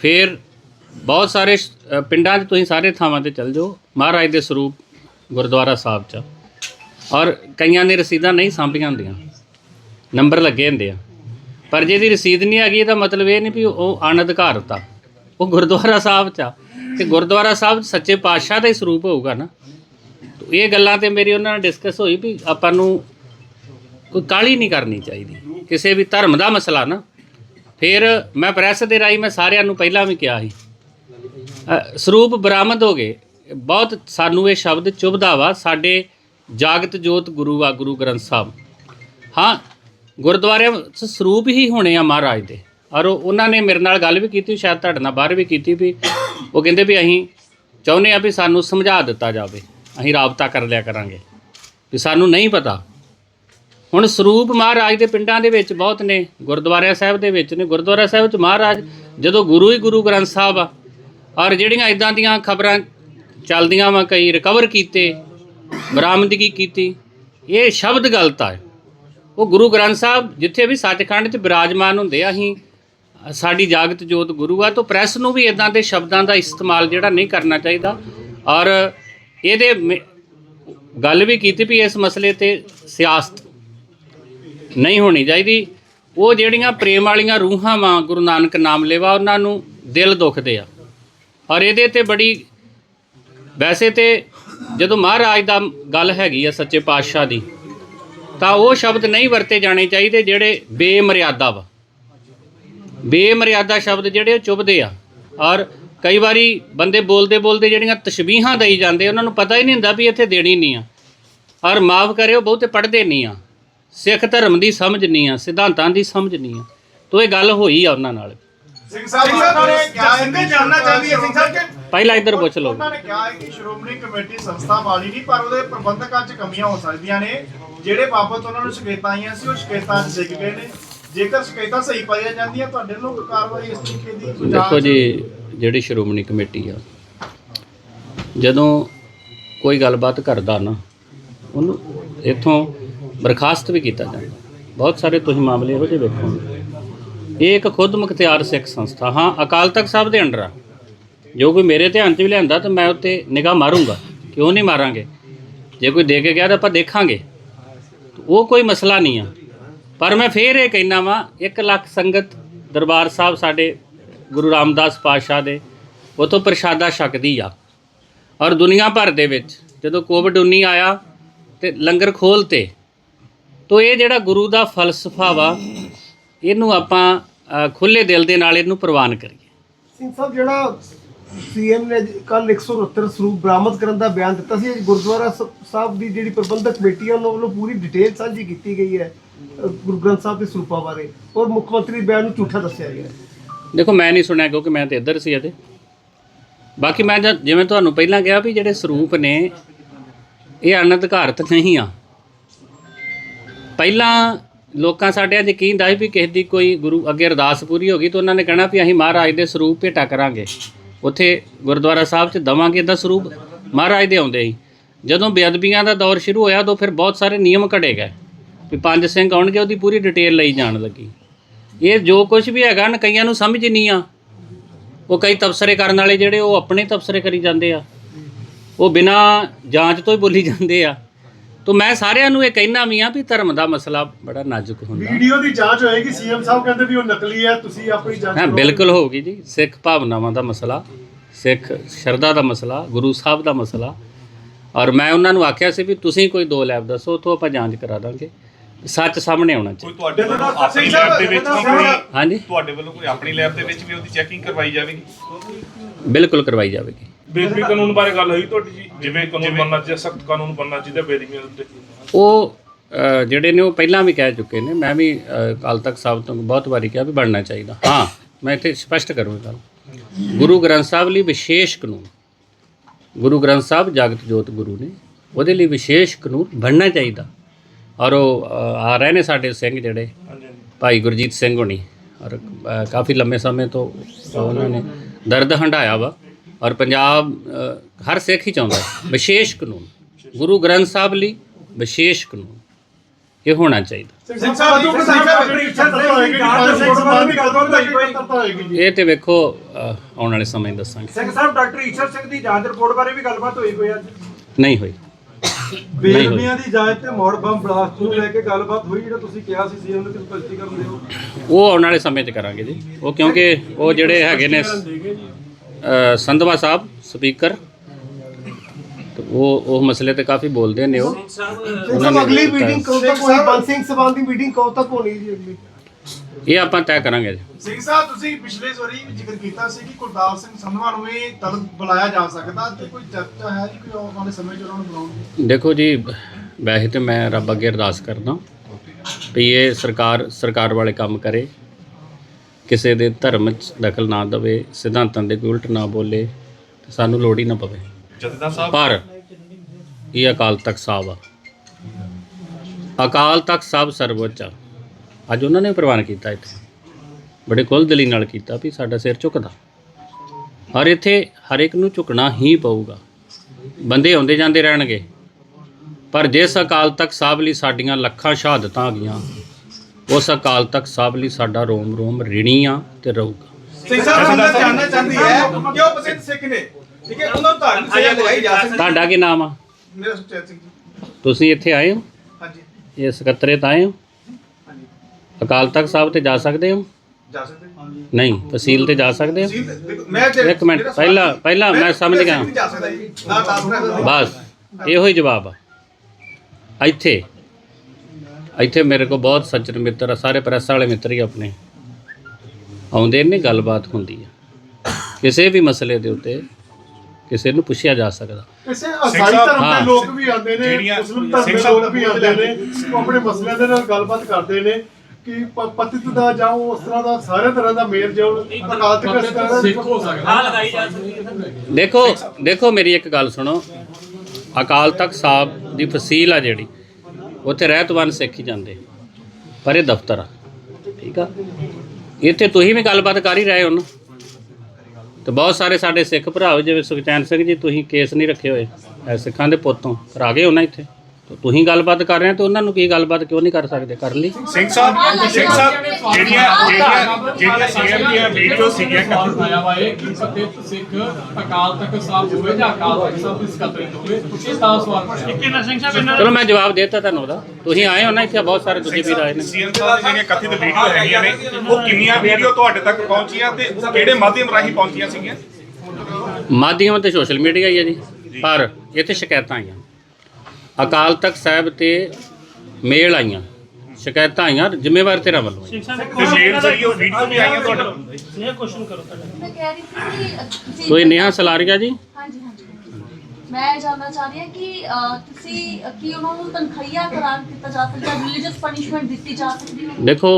ਫਿਰ ਬਹੁਤ ਸਾਰੇ ਪਿੰਡਾਂ 'ਚ ਤੁਸੀਂ ਸਾਰੇ ਥਾਵਾਂ ਤੇ ਚੱਲ ਜਾਓ, ਮਹਾਰਾਜ ਦੇ ਸਰੂਪ ਗੁਰਦੁਆਰਾ ਸਾਹਿਬ 'ਚ। ਔਰ ਕਈਆਂ ਨੇ ਰਸੀਦਾਂ ਨਹੀਂ ਸਾਂਭੀਆਂ ਹੁੰਦੀਆਂ। ਨੰਬਰ ਲੱਗੇ ਹੁੰਦੇ ਆ। ਪਰ ਜਿਹਦੀ ਰਸੀਦ ਨਹੀਂ ਹੈਗੀ, ਇਹਦਾ ਮਤਲਬ ਇਹ ਨਹੀਂ ਵੀ ਉਹ ਅਣਅਧਿਕਾਰਤ ਆ। ਉਹ ਗੁਰਦੁਆਰਾ ਸਾਹਿਬ 'ਚ ਆ। ਤੇ ਗੁਰਦੁਆਰਾ ਸਾਹਿਬ ਸੱਚੇ ਪਾਤਸ਼ਾਹ ਦਾ ਹੀ ਸਰੂਪ ਹੋਊਗਾ ਨਾ। ਤੇ ਇਹ ਗੱਲਾਂ ਤੇ ਮੇਰੀ ਉਹਨਾਂ ਨਾਲ ਡਿਸਕਸ ਹੋਈ ਵੀ ਆਪਾਂ ਨੂੰ ਕੋਈ ਕਾਲੀ ਨਹੀਂ ਕਰਨੀ ਚਾਹੀਦੀ। ਕਿਸੇ ਵੀ ਧਰਮ ਦਾ ਮਸਲਾ ਨਾ। ਫਿਰ ਮੈਂ ਪ੍ਰੈਸ ਦੇ ਰਾਹੀਂ ਮੈਂ ਸਾਰਿਆਂ ਨੂੰ ਪਹਿਲਾਂ ਵੀ ਕਿਹਾ ਸੀ। ਸਰੂਪ ਬਰਾਮਦ ਹੋ ਗਏ। ਬਹੁਤ ਸਾਨੂੰ ਇਹ ਸ਼ਬਦ ਚੁਭਦਾ ਵਾ। ਸਾਡੇ ਜਾਗਤ ਜੋਤ ਗੁਰੂ ਆ, ਗੁਰੂ ਗ੍ਰੰਥ ਸਾਹਿਬ। ਹਾਂ ਗੁਰਦੁਆਰਿਆਂ ਸਰੂਪ ਹੀ ਹੋਣੇ ਆ ਮਹਾਰਾਜ ਦੇ। ਔਰ ਉਹਨਾਂ ਨੇ ਮੇਰੇ ਨਾਲ ਗੱਲ ਵੀ ਕੀਤੀ, ਸ਼ਾਇਦ ਤੁਹਾਡੇ ਨਾਲ ਬਾਹਰ ਵੀ ਕੀਤੀ ਵੀ। ਉਹ ਕਹਿੰਦੇ ਵੀ ਅਸੀਂ ਚਾਹੁੰਦੇ ਆ ਵੀ ਸਾਨੂੰ ਸਮਝਾ ਦਿੱਤਾ ਜਾਵੇ। ਅਸੀਂ ਰਾਬਤਾ ਕਰ ਲਿਆ ਕਰਾਂਗੇ। ਵੀ ਸਾਨੂੰ ਨਹੀਂ ਪਤਾ। ਹੁਣ ਸਰੂਪ ਮਹਾਰਾਜ ਦੇ ਪਿੰਡਾਂ ਦੇ ਵਿੱਚ ਬਹੁਤ ਨੇ ਗੁਰਦੁਆਰਾ ਸਾਹਿਬ ਦੇ ਵਿੱਚ ਨੇ। ਗੁਰਦੁਆਰਾ ਸਾਹਿਬ 'ਚ ਮਹਾਰਾਜ ਜਦੋਂ ਗੁਰੂ ਹੀ ਗੁਰੂ ਗ੍ਰੰਥ ਸਾਹਿਬ ਆ, ਔਰ ਜਿਹੜੀਆਂ ਇਦਾਂ ਦੀਆਂ ਖਬਰਾਂ ਚੱਲਦੀਆਂ ਵਾ, ਕਈ ਰਿਕਵਰ ਕੀਤੇ, ਬਰਾਮਦਗੀ ਕੀਤੀ, ਇਹ ਸ਼ਬਦ ਗਲਤ ਆ। ਉਹ ਗੁਰੂ ਗ੍ਰੰਥ ਸਾਹਿਬ ਜਿੱਥੇ ਵੀ ਸੱਚਖੰਡ 'ਚ ਬਿਰਾਜਮਾਨ ਹੁੰਦੇ ਆ, ਅਸੀਂ, ਸਾਡੀ ਜਾਗਤ ਜੋਤ ਗੁਰੂ ਆ, ਤਾਂ ਪ੍ਰੈਸ ਨੂੰ ਵੀ ਇਦਾਂ ਦੇ ਸ਼ਬਦਾਂ ਦਾ ਇਸਤੇਮਾਲ ਜਿਹੜਾ ਨਹੀਂ ਕਰਨਾ ਚਾਹੀਦਾ। ਔਰ ਇਹਦੇ ਮੇ- ਗੱਲ ਵੀ ਕੀਤੀ ਵੀ ਇਸ ਮਸਲੇ ਤੇ ਸਿਆਸਤ ਨਹੀਂ ਹੋਣੀ ਚਾਹੀਦੀ। ਉਹ ਜਿਹੜੀਆਂ ਪ੍ਰੇਮ ਵਾਲੀਆਂ ਰੂਹਾਂ ਵਾਂ ਗੁਰੂ ਨਾਨਕ ਨਾਮ ਲੈਵਾ, ਉਹਨਾਂ ਨੂੰ ਦਿਲ ਦੁਖਦੇ ਆ। ਔਰ ਇਹਦੇ ਤੇ ਬੜੀ ਵੈਸੇ ਤੇ ਜਦੋਂ ਮਹਾਰਾਜ ਦਾ ਗੱਲ ਹੈਗੀ ਆ ਸੱਚੇ ਪਾਤਸ਼ਾਹ ਦੀ, ਤਾਂ ਉਹ ਸ਼ਬਦ ਨਹੀਂ ਵਰਤੇ ਜਾਣੇ ਚਾਹੀਦੇ ਜਿਹੜੇ ਬੇਮਰਿਆਦਾ ਵਾ। ਬੇਮਰਿਆਦਾ ਸ਼ਬਦ ਜਿਹੜੇ ਉਹ ਚੁਭਦੇ ਆ। ਔਰ ਕਈ ਵਾਰੀ ਬੰਦੇ ਬੋਲਦੇ ਬੋਲਦੇ ਜਿਹੜੀਆਂ ਤਸ਼ਬੀਹਾਂ ਦੇਈ ਜਾਂਦੇ ਉਹਨਾਂ ਨੂੰ ਪਤਾ ਹੀ ਨਹੀਂ ਹੁੰਦਾ ਵੀ ਇੱਥੇ ਦੇਣੀ ਨਹੀਂ ਆ। ਔਰ ਮਾਫ ਕਰਿਓ ਬਹੁਤੇ ਪੜ੍ਹਦੇ ਨਹੀਂ ਆ। ਸਿੱਖ ਧਰਮ ਦੀ ਸਮਝ ਨਹੀਂ ਆ ਸਿਧਾਂਤਾਂ ਦੀ ਸਮਝ ਨਹੀਂ ਆ। ਤੋ ਇਹ ਗੱਲ ਹੋਈ ਆ ਉਹਨਾਂ ਨਾਲ। ਸਿੰਘ ਸਾਹਿਬ ਉਹਨਾਂ ਨੇ ਕਿਹਾ ਹੈ ਕਿ ਜਾਨਣਾ ਚਾਹੁੰਦੀ ਹੈ ਸਿੰਘ ਸਾਹਿਬ? ਕਿ ਪਹਿਲਾਂ ਇੱਧਰ ਪੁੱਛ ਲਓ। ਉਹਨਾਂ ਨੇ ਕਿਹਾ ਹੈ ਕਿ ਸ਼੍ਰੋਮਣੀ ਕਮੇਟੀ ਸੰਸਥਾ ਵਾਲੀ ਨਹੀਂ ਪਰ ਉਹਦੇ ਪ੍ਰਬੰਧਕਾਂ 'ਚ ਕਮੀਆਂ ਹੋ ਸਕਦੀਆਂ ਨੇ। ਜਿਹੜੇ ਬਾਬਤ ਉਹਨਾਂ ਨੂੰ ਸ਼ਿਕਾਇਤਾਂ ਆਈਆਂ ਸੀ ਉਹ ਸ਼ਿਕਾਇਤਾਂ ਸਿੱਖ ਗਏ ਨੇ। ਜੇਕਰ ਸ਼ਿਕਾਇਤਾਂ ਸਹੀ ਪਾਈਆਂ ਜਾਂਦੀਆਂ ਤੁਹਾਡੇ ਵੱਲੋਂ ਕੋਈ ਕਾਰਵਾਈ ਇਸ ਤਰੀਕੇ ਦੀ ਦੇਖੋ ਜੀ ਜਿਹੜੀ ਸ਼੍ਰੋਮਣੀ ਕਮੇਟੀ ਆ, ਜਦੋਂ ਕੋਈ ਗੱਲਬਾਤ ਕਰਦਾ ਨਾ, ਉਹਨੂੰ ਇੱਥੋਂ ਬਰਖਾਸਤ ਵੀ ਕੀਤਾ ਜਾਂਦਾ। ਬਹੁਤ ਸਾਰੇ ਤੁਸੀਂ ਮਾਮਲੇ ਇਹੋ ਜਿਹੇ ਵੇਖੋਗੇ ਇਹ ਇੱਕ ਖੁਦ ਮੁਖਤਿਆਰ ਸਿੱਖ ਸੰਸਥਾ, ਹਾਂ, ਅਕਾਲ ਤਖਤ ਸਾਹਿਬ ਦੇ ਅੰਡਰ ਆ। ਜੋ ਕੋਈ ਮੇਰੇ ਧਿਆਨ 'ਚ ਵੀ ਲਿਆਂਦਾ ਤਾਂ ਮੈਂ ਉੱਤੇ ਨਿਗਾਹ ਮਾਰੂੰਗਾ ਕਿਉਂ ਨਹੀਂ ਮਾਰਾਂਗੇ। ਜੇ ਕੋਈ ਦੇ ਕੇ ਗਿਆ ਤਾਂ ਆਪਾਂ ਦੇਖਾਂਗੇ। ਉਹ ਕੋਈ ਮਸਲਾ ਨਹੀਂ ਆ। ਪਰ ਮੈਂ ਫੇਰ ਇਹ ਕਹਿਣਾ ਵਾਂ 1 ਲੱਖ ਸੰਗਤ ਦਰਬਾਰ ਸਾਹਿਬ ਸਾਡੇ ਗੁਰੂ ਰਾਮਦਾਸ ਪਾਤਸ਼ਾਹ ਦੇ ਉਹ ਪ੍ਰਸ਼ਾਦਾ ਛਕਦੀ ਆ। ਔਰ ਦੁਨੀਆ ਭਰ ਦੇ ਵਿੱਚ ਜਦੋਂ ਕੋਵਿਡ 19 ਆਇਆ ਤੇ ਲੰਗਰ ਖੋਲਤੇ ਤੋ ਇਹ ਜਿਹੜਾ ਗੁਰੂ ਦਾ ਫਲਸਫਾ ਵਾ ਇਹਨੂੰ ਆਪਾਂ ਅ, ਖੁੱਲੇ ਦਿਲ ਦੇ ਨਾਲ ਇਹਨੂੰ ਪ੍ਰਵਾਨ ਕਰੀਏ। ਸਿੰਘ ਸਾਹਿਬ ਜਿਹੜਾ ਸੀਐਮ ਨੇ ਕੱਲ 169 ਸਰੂਪ ਬਰਾਮਦ ਕਰਨ ਦਾ ਬਿਆਨ ਦਿੱਤਾ ਸੀ ਗੁਰਦੁਆਰਾ ਸ- ਸਾਹਿਬ ਦੀ ਜਿਹੜੀ ਪ੍ਰਬੰਧਕ ਕਮੇਟੀ ਆ ਉਹਨਾਂ ਵੱਲੋਂ ਪੂਰੀ ਡਿਟੇਲ ਸਾਂਝੀ ਕੀਤੀ ਗਈ ਹੈ ਗੁਰੂ ਗ੍ਰੰਥ ਸਾਹਿਬ ਦੇ ਸਰੂਪਾਂ ਬਾਰੇ। ਔਰ ਮੁੱਖ ਮੰਤਰੀ ਬਿਆਨ ਨੂੰ ਝੂਠਾ ਦੱਸਿਆ ਗਿਆ। ਹੈ ਦੇਖੋ, ਮੈਂ ਨਹੀਂ ਸੁਣਿਆ ਕਿਉਂਕਿ ਮੈਂ ਤੇ ਇੱਧਰ ਸੀ ਇਹਦੇ ਬਾਕੀ ਮੈਂ ਜਦ- ਜਿਵੇਂ ਤੁਹਾਨੂੰ ਪਹਿਲਾਂ ਕਿਹਾ ਵੀ ਜਿਹੜੇ ਸਰੂਪ ਨੇ, ਇਹ ਅਨਧਿਕਾਰਤ ਨਹੀਂ ਆ। ਪਹਿਲਾਂ ਲੋਕਾਂ ਸਾਡਿਆਂ 'ਚ ਯਕੀਨ ਦਾ ਸੀ ਵੀ ਕਿਸੇ ਦੀ ਕੋਈ ਗੁਰੂ ਅੱਗੇ ਅਰਦਾਸ ਪੂਰੀ ਹੋ ਗਈ ਤਾਂ ਉਹਨਾਂ ਨੇ ਕਹਿਣਾ ਵੀ ਅਸੀਂ ਮਹਾਰਾਜ ਦੇ ਸਰੂਪ ਭੇਟਾ ਕਰਾਂਗੇ। ਉੱਥੇ ਗੁਰਦੁਆਰਾ ਸਾਹਿਬ 'ਚ ਦਵਾਂਗੇ ਦਾ ਸਰੂਪ, ਮਹਾਰਾਜ ਦੇ ਆਉਂਦੇ ਸੀ। ਜਦੋਂ ਬੇਅਦਬੀਆਂ ਦਾ ਦੌਰ ਸ਼ੁਰੂ ਹੋਇਆ ਤਾਂ ਫਿਰ ਬਹੁਤ ਸਾਰੇ ਨਿਯਮ ਘੜੇ ਗਏ। ਵੀ ਪੰਜ ਸਿੰਘ ਆਉਣਗੇ, ਉਹਦੀ ਪੂਰੀ ਡਿਟੇਲ ਲਈ ਜਾਣ ਲੱਗੀ। ਇਹ ਜੋ ਕੁਝ ਵੀ ਹੈਗਾ ਨਾ ਕਈਆਂ ਨੂੰ ਸਮਝ ਨਹੀਂ ਆ। ਉਹ ਕਈ ਤਬਸਰੇ ਕਰਨ ਵਾਲੇ ਜਿਹੜੇ ਉਹ ਆਪਣੇ ਤਬਸਰੇ ਕਰੀ ਜਾਂਦੇ ਆ। ਉਹ ਬਿਨਾ ਜਾਂਚ ਤੋਂ ਹੀ ਬੋਲੀ ਜਾਂਦੇ ਆ। ਤਾਂ ਮੈਂ ਸਾਰਿਆਂ ਨੂੰ ਇਹ ਕਹਿਣਾ ਵੀ ਆ ਵੀ ਧਰਮ ਦਾ ਮਸਲਾ ਬੜਾ ਨਾਜ਼ੁਕ ਹੁੰਦਾ। ਵੀਡੀਓ ਦੀ ਜਾਂਚ ਹੋਏਗੀ ਸੀਐਮ ਸਾਹਿਬ ਕਹਿੰਦੇ ਵੀ ਉਹ ਨਕਲੀ ਹੈ ਤੁਸੀਂ ਆਪਣੀ ਜਾਂਚ ਹਾਂ। ਬਿਲਕੁਲ ਹੋਊਗੀ ਜੀ। ਸਿੱਖ ਭਾਵਨਾਵਾਂ ਦਾ ਮਸਲਾ ਸਿੱਖ ਸ਼ਰਧਾ ਦਾ ਮਸਲਾ ਗੁਰੂ ਸਾਹਿਬ ਦਾ ਮਸਲਾ। ਔਰ ਮੈਂ ਉਹਨਾਂ ਨੂੰ ਆਖਿਆ ਸੀ ਵੀ ਤੁਸੀਂ ਕੋਈ ਦੋ ਲੈਬ ਦੱਸੋ ਉੱਥੋਂ ਆਪਾਂ ਜਾਂਚ ਕਰਾ ਦਾਂਗੇ। ਸੱਚ ਸਾਹਮਣੇ ਆਉਣਾ ਕੋਈ ਚਾਹੀਦਾ। ਤੁਹਾਡੇ ਵੱਲੋਂ ਆਪਣੀ ਲੈਬ ਦੇ ਵਿੱਚ ਵੀ ਕੋਈ ਹਾਂਜੀ? ਤੁਹਾਡੇ ਵੱਲੋਂ ਕੋਈ ਆਪਣੀ ਲੈਬ ਦੇ ਵਿੱਚ ਵੀ ਉਹਦੀ ਚੈਕਿੰਗ ਕਰਵਾਈ ਜਾਵੇਗੀ? ਬਿਲਕੁਲ ਕਰਵਾਈ ਜਾਵੇਗੀ। ਬੇਦਬੀ ਕਾਨੂੰਨ ਬਾਰੇ ਗੱਲ ਹੋਈ ਤੁਹਾਡੀ ਜੀ? ਜਿਵੇਂ ਕਾਨੂੰਨ ਬਣਨਾ ਚਾਹੀਦਾ ਸਖਤ ਕਾਨੂੰਨ ਬਣਨਾ ਚਾਹੀਦਾ ਬੇਦਬੀਆਂ ਉੱਤੇ। ਉਹ ਅ, ਜਿਹੜੇ ਨੇ ਉਹ ਪਹਿਲਾਂ ਵੀ ਕਹਿ ਚੁੱਕੇ ਨੇ ਮੈਂ ਵੀ ਅ, ਅਕਾਲ ਤਖਤ ਸਾਹਿਬ ਤੋਂ ਬਹੁਤ ਵਾਰੀ ਕਿਹਾ ਵੀ ਬਣਨਾ ਚਾਹੀਦਾ। ਹਾਂ ਮੈਂ ਇੱਥੇ ਸਪਸ਼ਟ ਕਰੂੰਗਾ ਗੱਲ। ਗੁਰੂ ਗ੍ਰੰਥ ਸਾਹਿਬ ਲਈ ਵਿਸ਼ੇਸ਼ ਕਾਨੂੰਨ। ਗੁਰੂ ਗ੍ਰੰਥ ਸਾਹਿਬ ਜਗਤ ਜੋਤ ਗੁਰੂ ਨੇ ਉਹਦੇ ਲਈ ਵਿਸ਼ੇਸ਼ ਕਾਨੂੰਨ ਬਣਨਾ ਚਾਹੀਦਾ। ਔਰ ਉਹ ਅ, ਆ ਰਹੇ ਨੇ ਸਾਡੇ ਸਿੰਘ ਜਿਹੜੇ। ਭਾਈ ਗੁਰਜੀਤ ਸਿੰਘ ਹੋਣੀ। ਔਰ ਅ, ਕਾਫੀ ਲੰਮੇ ਸਮੇਂ ਤੋਂ ਉਹਨਾਂ ਨੇ ਦਰਦ ਹੰਢਾਇਆ ਵਾ। ਔਰ ਪੰਜਾਬ ਅ, ਹਰ ਸਿੱਖ ਹੀ ਚਾਹੁੰਦਾ ਹੈ। ਵਿਸ਼ੇਸ਼ ਕਾਨੂੰਨ। ਗੁਰੂ ਗ੍ਰੰਥ ਸਾਹਿਬ ਲਈ ਵਿਸ਼ੇਸ਼ ਕਾਨੂੰਨ। ਇਹ ਹੋਣਾ ਚਾਹੀਦਾ। ਸਿੰਘ ਸਾਹਿਬ ਸਿੰਘ ਸਾਹਿਬ ਆਪਣੀ ਇੱਛਾ ਹੋਏਗੀ। ਸਿੰਘ ਦੀ ਇਹ ਤੇ ਵੇਖੋ ਅ, ਆਉਣ ਵਾਲੇ ਸਮੇਂ 'ਚ ਦੱਸਾਂਗੇ। ਸਿੰਘ ਸਾਹਿਬ ਡਾਕਟਰ ਈਸ਼ਰ ਸਿੰਘ ਦੀ ਜਾਂਚ ਰਿਪੋਰਟ ਬਾਰੇ ਵੀ ਗੱਲਬਾਤ ਹੋਈ ਕੋਈ ਅੱਜ? ਨਹੀਂ ਹੋਈ। ਬੇਦਬੀਆਂ ਦੀ ਜਾਂਚ ਤੇ ਮੋੜ ਬੰਬ ਬਲਾਸਟ ਨੂੰ ਲੈ ਕੇ ਗੱਲਬਾਤ ਹੋਈ ਜਿਹੜਾ ਤੁਸੀਂ ਕਿਹਾ ਸੀ ਸੀਐਮ ਨੂੰ ਕਿ ਸਪਸ਼ਟੀਕਰਨ ਦਿਓ ਉਹ ਆਉਣ ਵਾਲੇ ਸਮੇਂ 'ਚ ਕਰਾਂਗੇ ਜੀ। ਉਹ ਕਿਉਂਕਿ ਉਹ ਜਿਹੜੇ ਹੈਗੇ ਨੇ ਸੰਧਵਾ ਸਾਹਿਬ ਸਪੀਕਰ। ਤੇ ਉਹ ਉਹ ਮਸਲੇ ਤੇ ਕਾਫੀ ਬੋਲਦੇ ਨੇ ਉਹ। ਸਿੰਘ ਸਾਹਿਬ ਅਗਲੀ ਮੀਟਿੰਗ ਕਦੋਂ ਤੱਕ ਹੋਣੀ? ਪੰਜ ਸਿੰਘ ਸਭਾ ਦੀ ਮੀਟਿੰਗ ਕਦੋਂ ਤੱਕ ਹੋਣੀ ਜੀ ਅਗਲੀ? ਇਹ ਆਪਾਂ ਤੈਅ ਕਰਾਂਗੇ ਜੀ। ਸਿੰਘ ਸਾਹਿਬ ਤੁਸੀਂ ਪਿਛਲੇ ਵੀ ਜ਼ਿਕਰ ਕੀਤਾ ਸੀ ਕਿ ਕੁਲਤਾਰ ਸਿੰਘ ਸੰਧਵਾ ਨੂੰ ਇਹ ਤਲਬ ਬੁਲਾਇਆ ਜਾ ਸਕਦਾ ਤੇ ਕੋਈ ਚਰਚਾ ਹੈ ਜੀ ਕੋਈ ਆਉਣ ਵਾਲੇ ਸਮੇਂ 'ਚ ਉਹਨਾਂ ਨੂੰ ਬੁਲਾਉਣਗੇ ਦੇਖੋ ਜੀ ਵੈਸੇ ਤੇ ਮੈਂ ਰੱਬ ਅੱਗੇ ਅਰਦਾਸ ਕਰਦਾ ਵੀ ਇਹ ਸਰਕਾਰ ਸਰਕਾਰ ਵਾਲੇ ਕੰਮ ਕਰੇ। ਕਿਸੇ ਦੇ ਧਰਮ 'ਚ ਦਖਲ ਨਾ ਦੇਵੇ ਸਿਧਾਂਤਾਂ ਦੇ ਕੋਈ ਉਲਟ ਨਾ ਬੋਲੇ ਤੇ ਸਾਨੂੰ ਲੋੜ ਹੀ ਨਾ ਪਵੇ। ਜਥੇਦਾਰ ਸਾਹਿਬ? ਪਰ ਇਹ ਅਕਾਲ ਤਖਤ ਸਾਹਿਬ ਆ। ਅਕਾਲ ਤਖਤ ਸਾਹਿਬ ਸਰਵੋੱਚ ਆ। ਅੱਜ ਉਹਨਾਂ ਨੇ ਪ੍ਰਵਾਨ ਕੀਤਾ ਇੱਥੇ। ਬੜੇ ਖੁੱਲ੍ਹ ਦਿਲੀ ਨਾਲ ਕੀਤਾ ਵੀ ਸਾਡਾ ਸਿਰ ਝੁਕਦਾ। ਔਰ ਇੱਥੇ ਹਰ ਇੱਕ ਨੂੰ ਝੁਕਣਾ ਹੀ ਪਊਗਾ। ਬੰਦੇ ਆਉਂਦੇ ਜਾਂਦੇ ਰਹਿਣਗੇ। ਪਰ ਜਿਸ ਅਕਾਲ ਤਖਤ ਸਾਹਿਬ ਲਈ ਸਾਡੀਆਂ ਲੱਖਾਂ ਸ਼ਹਾਦਤਾਂ ਆ ਗਈਆਂ ਉਸ ਅਕਾਲ ਤਖਤ ਸਾਹਿਬ ਲਈ ਸਾਡਾ ਰੋਮ ਰੋਮ ਰਿਣੀ ਆ ਤੇ ਰਹੂਗਾ। ਸਿੰਘ ਸਾਹਿਬ ਸੰਗਤ ਜਾਣਨਾ ਚਾਹੁੰਦੀ ਹੈ ਕਿ ਉਹ ਪ੍ਰਸਿੱਧ ਸਿੱਖ ਨੇ। ਠੀਕ ਹੈ ਉਹਨਾਂ ਨੂੰ ਧਾਰਮਿਕ ਸਜ਼ਾ ਦਿਵਾਈ ਜਾ ਸਕਦੀ ਤੁਹਾਡਾ ਕੀ ਨਾਮ ਆ? ਮੇਰਾ ਸੁਚੇਤ ਸਿੰਘ ਜੀ। ਤੁਸੀਂ ਇੱਥੇ ਆਏ ਹੋ? ਹਾਂਜੀ। ਇਹ ਸਕੱਤਰੇਤ ਆਏ ਹੋ? ਅਕਾਲ ਤਖਤ ਸਾਹਿਬ ਤੇ ਜਾ ਸਕਦੇ ਹੋ? ਜਾ ਸਕਦੇ ਹਾਂਜੀ। ਨਹੀਂ ਤਹਿਸੀਲ ਤੇ ਜਾ ਸਕਦੇ ਹੋ? ਦੇਖੋ, ਮੈਂ ਤੇ- ਇੱਕ ਮਿੰਟ, ਮੇਰਾ ਪਹਿਲਾਂ- ਪਹਿਲਾਂ ਮੈਂ ਸਮਝ ਗਿਆ। ਨਹੀਂ ਜਾ ਸਕਦਾ ਜੀ। ਨਾ ਤਾਂ ਬਸ। ਇਹੋ ਹੀ ਜਵਾਬ ਆ। ਇੱਥੇ ਇੱਥੇ ਮੇਰੇ ਕੋਲ ਬਹੁਤ ਸੱਜਣ ਮਿੱਤਰ ਆ ਸਾਰੇ ਪ੍ਰੈਸ ਵਾਲੇ ਮਿੱਤਰ ਹੀ ਆਪਣੇ। ਆਉਂਦੇ ਨੇ ਗੱਲਬਾਤ ਹੁੰਦੀ ਆ। ਕਿਸੇ ਵੀ ਮਸਲੇ ਦੇ ਉੱਤੇ ਕਿਸੇ ਨੂੰ ਪੁੱਛਿਆ ਜਾ ਸਕਦਾ। ਕਿਸੇ ਅਸਾਈ ਸਾਹਿਬ, ਧਰਮ ਹਾਂ। ਦੇ ਲੋਕ ਵੀ ਆਉਂਦੇ ਨੇ ਜਿਹੜੀਆਂ- ਮੁਸਲਿਮ ਧਰਮ ਸਿੰਘ ਦੇ ਸਾਹਿਬ ਲੋਕ ਵੀ ਆਉਂਦੇ ਨੇ ਉਹ ਆਪਣੇ ਮਸਲਿਆਂ ਦੇ ਨਾਲ ਗੱਲਬਾਤ ਕਰਦੇ ਨੇ। ਕਿ ਪ- ਪਤਿਤ ਦਾ ਜਾਂ ਉਸ ਤਰ੍ਹਾਂ ਦਾ ਸਾਰੇ ਤਰ੍ਹਾਂ ਦਾ ਮੇਲ ਜੋਲ ਅਕਾਲ ਤਖਤ ਦਾ ਸਿੱਖ ਹੋ ਦੇਖੋ ਦੇਖੋ ਮੇਰੀ ਇੱਕ ਗੱਲ ਸੁਣੋ। ਅਕਾਲ ਤਖਤ ਸਾਹਿਬ ਦੀ ਫਸੀਲ ਆ ਜਿਹੜੀ ਉੱਥੇ ਰਹਿਤਵਾਨ ਸਿੱਖ ਹੀ ਜਾਂਦੇ। ਪਰ ਇਹ ਦਫ਼ਤਰ ਆ ਠੀਕ ਆ? ਇੱਥੇ ਤੁਸੀਂ ਵੀ ਗੱਲਬਾਤ ਕਰ ਹੀ ਰਹੇ ਹੋ ਨਾ। ਤੇ ਬਹੁਤ ਸਾਰੇ ਸਾਡੇ ਸਿੱਖ ਭਰਾ ਜਿਵੇਂ ਸੁਖਚੈਨ ਸਿੰਘ ਜੀ ਤੁਸੀਂ ਕੇਸ ਨਹੀਂ ਰੱਖੇ ਹੋਏ ਇਹ ਸਿੱਖਾਂ ਦੇ ਪੁੱਤੋਂ ਪਰ ਆ ਗਏ ਹੋ ਨਾ ਇੱਥੇ? ਤੇ ਤੁਸੀਂ ਗੱਲਬਾਤ ਕਰ ਰਹੇ ਹੋ ਤੇ ਉਹਨਾਂ ਨੂੰ ਕੀ ਗੱਲਬਾਤ ਕਿਉਂ ਨਹੀਂ ਕਰ ਸਕਦੇ? ਕਰ ਲਈ। ਸਿੰਘ ਸਾਹਿਬ ਸਿੰਘ ਸਾਹਿਬ ਜਿਹੜੀਆਂ ਜਿਹੜੀਆਂ ਜਿਹੜੀਆਂ ਸੀਐਮ ਦੀਆਂ ਵੀਡੀਓ ਸੀਗੀਆਂ ਆਇਆ ਵਾ ਇਹ ਕਿ ਸਤਿਤ ਸਿੱਖ ਅਕਾਲ ਤਖਤ ਸਾਹਿਬ ਹੋਵੇ ਜਾਂ ਅਕਾਲ ਤਖਤ ਸਾਹਿਬ ਦੀ ਸਕੱਤਰੇਤ ਹੋਵੇ ਇਹ ਤਾਂ ਸਵਾਲ ਪੁੱਛਿਆ ਚਲੋ ਮੈਂ ਜਵਾਬ ਦੇ ਦਿੱਤਾ ਤੁਹਾਨੂੰ ਉਹਦਾ। ਤੁਸੀਂ ਆਏ ਹੋ ਨਾ ਇੱਥੇ ਬਹੁਤ ਸਾਰੇ ਦੂਜੇ ਵੀਰ ਆਏ ਨੇ। ਸੀਐਮ ਸਾਹਿਬ ਜਿਹੜੀਆਂ ਕਥਿਤ ਵੀਡੀਓ ਹੈਗੀਆਂ ਨੇ ਉਹ ਕਿੰਨੀਆਂ ਵੀਡੀਓ ਤੁਹਾਡੇ ਤੱਕ ਪਹੁੰਚੀਆਂ ਤੇ ਕਿਹੜੇ ਮਾਧਿਅਮ ਰਾਹੀਂ ਪਹੁੰਚੀਆਂ ਸੀਗੀਆਂ? ਮਾਧਿਅਮ ਤੇ ਸੋਸ਼ਲ ਮੀਡੀਆ ਹੀ ਹੈ ਜੀ। ਪਰ ਇੱਥੇ ਸ਼ਿਕਾਇਤਾਂ ਆਈਆਂ। ਅਕਾਲ ਤਖਤ ਸਾਹਿਬ ਤੇ ਮੇਲ ਆਈਆਂ ਸ਼ਿਕਾਇਤਾਂ ਆਈਆਂ ਜ਼ਿੰਮੇਵਾਰ ਤੇਰਾ ਵੱਲੋਂ ਆਈਆਂ। ਤੇ ਮੇਲ ਜਿਹੜੀ ਉਹ ਵੀਡੀਓ ਵੀ ਆਈਆਂ ਤੁਹਾਡੇ ਕੋਲ? ਮੈਂ ਕਹਿ ਰਹੀ ਸੀ ਕਿ ਅ, ਤੁਸੀਂ ਕੋਈ ਨੇਹਾ ਸਲਾਰੀਆ ਜੀ? ਹਾਂਜੀ ਹਾਂਜੀ ਮੈਂ ਇਹ ਜਾਣਨਾ ਚਾਹ ਰਹੀ ਹਾਂ ਕਿ ਅ, ਤੁਸੀਂ ਅ, ਕੀ ਉਹਨਾਂ ਨੂੰ ਤਨਖਾਹੀਆ ਕਰਾਰ ਕੀਤਾ ਜਾ ਸਕਦਾ ਰਿਲੀਜੀਅਸ ਪਨਿਸ਼ਮੈਂਟ ਦਿੱਤੀ ਜਾ ਸਕਦੀ ਹੈ? ਦੇਖੋ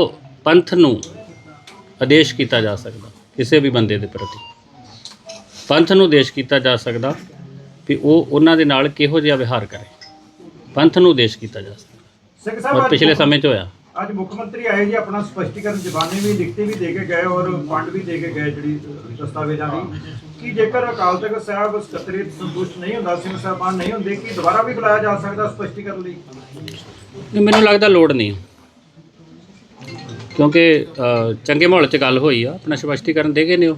ਪੰਥ ਨੂੰ ਆਦੇਸ਼ ਕੀਤਾ ਜਾ ਸਕਦਾ ਕਿਸੇ ਵੀ ਬੰਦੇ ਦੇ ਪ੍ਰਤੀ। ਪੰਥ ਨੂੰ ਆਦੇਸ਼ ਕੀਤਾ ਜਾ ਸਕਦਾ ਵੀ ਉਹ ਉਹਨਾਂ ਦੇ ਨਾਲ ਕਿਹੋ ਜਿਹਾ ਵਿਹਾਰ ਕਰੇ। ਪੰਥ ਨੂੰ ਆਦੇਸ਼ ਕੀਤਾ ਜਾ ਸਕਦਾ। ਸਿੰਘ ਔਰ ਸਾਹਿਬ ਪਿਛਲੇ ਸਮੇਂ 'ਚ ਹੋਇਆ। ਅੱਜ ਮੁੱਖ ਮੰਤਰੀ ਆਏ ਜੀ ਆਪਣਾ ਸਪਸ਼ਟੀਕਰਨ ਜ਼ਬਾਨੀ ਵੀ ਲਿਖਤੀ ਵੀ ਦੇ ਕੇ ਗਏ ਔਰ ਫੰਡ ਵੀ ਦੇ ਕੇ ਗਏ ਜਿਹੜੀ ਦਸਤਾਵੇਜ਼ਾਂ ਦੀ। ਕਿ ਜੇਕਰ ਅਕਾਲ ਤਖਤ ਸਾਹਿਬ ਸਕੱਤਰੇਤ ਸੰਤੁਸ਼ਟ ਨਹੀਂ ਹੁੰਦਾ ਸਿੰਘ ਸਾਹਿਬਾਨ ਨਹੀਂ ਹੁੰਦੇ ਕਿ ਦੁਬਾਰਾ ਵੀ ਬੁਲਾਇਆ ਜਾ ਸਕਦਾ ਸਪਸ਼ਟੀਕਰਨ ਲਈ? ਨਹੀਂ, ਮੈਨੂੰ ਲੱਗਦਾ ਲੋੜ ਨਹੀਂ। ਕਿਉਂਕਿ ਅ, ਚੰਗੇ ਮਾਹੌਲ 'ਚ ਗੱਲ ਹੋਈ ਆ। ਆਪਣਾ ਸਪਸ਼ਟੀਕਰਨ ਦੇ ਗਏ ਨੇ ਉਹ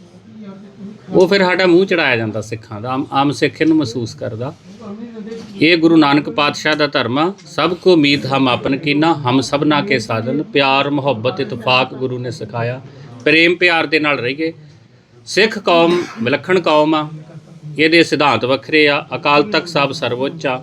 ਉਹ ਫਿਰ ਸਾਡਾ ਮੂੰਹ ਚੜਾਇਆ ਜਾਂਦਾ ਸਿੱਖਾਂ ਦਾ, ਆਮ ਆਮ ਸਿੱਖ ਇਹਨੂੰ ਮਹਿਸੂਸ ਕਰਦਾ। ਇਹ ਗੁਰੂ ਨਾਨਕ ਪਾਤਸ਼ਾਹ ਦਾ ਧਰਮ ਆ, ਸਭ ਕੋ ਉਮੀਦ ਹਮ ਆਪਨ ਕੀਨਾ, ਹਮ ਸਭਨਾ ਕੇ ਸਾਧਨ, ਪਿਆਰ, ਮੁਹੱਬਤ, ਇਤਫਾਕ ਗੁਰੂ ਨੇ ਸਿਖਾਇਆ। ਪ੍ਰੇਮ ਪਿਆਰ ਦੇ ਨਾਲ ਰਹੀਏ। ਸਿੱਖ ਕੌਮ, ਵਿਲੱਖਣ ਕੌਮ ਆ, ਇਹਦੇ ਸਿਧਾਂਤ ਵੱਖਰੇ ਆ, ਅਕਾਲ ਤਖਤ ਸਾਹਿਬ ਸਰਵਉੱਚ ਆ।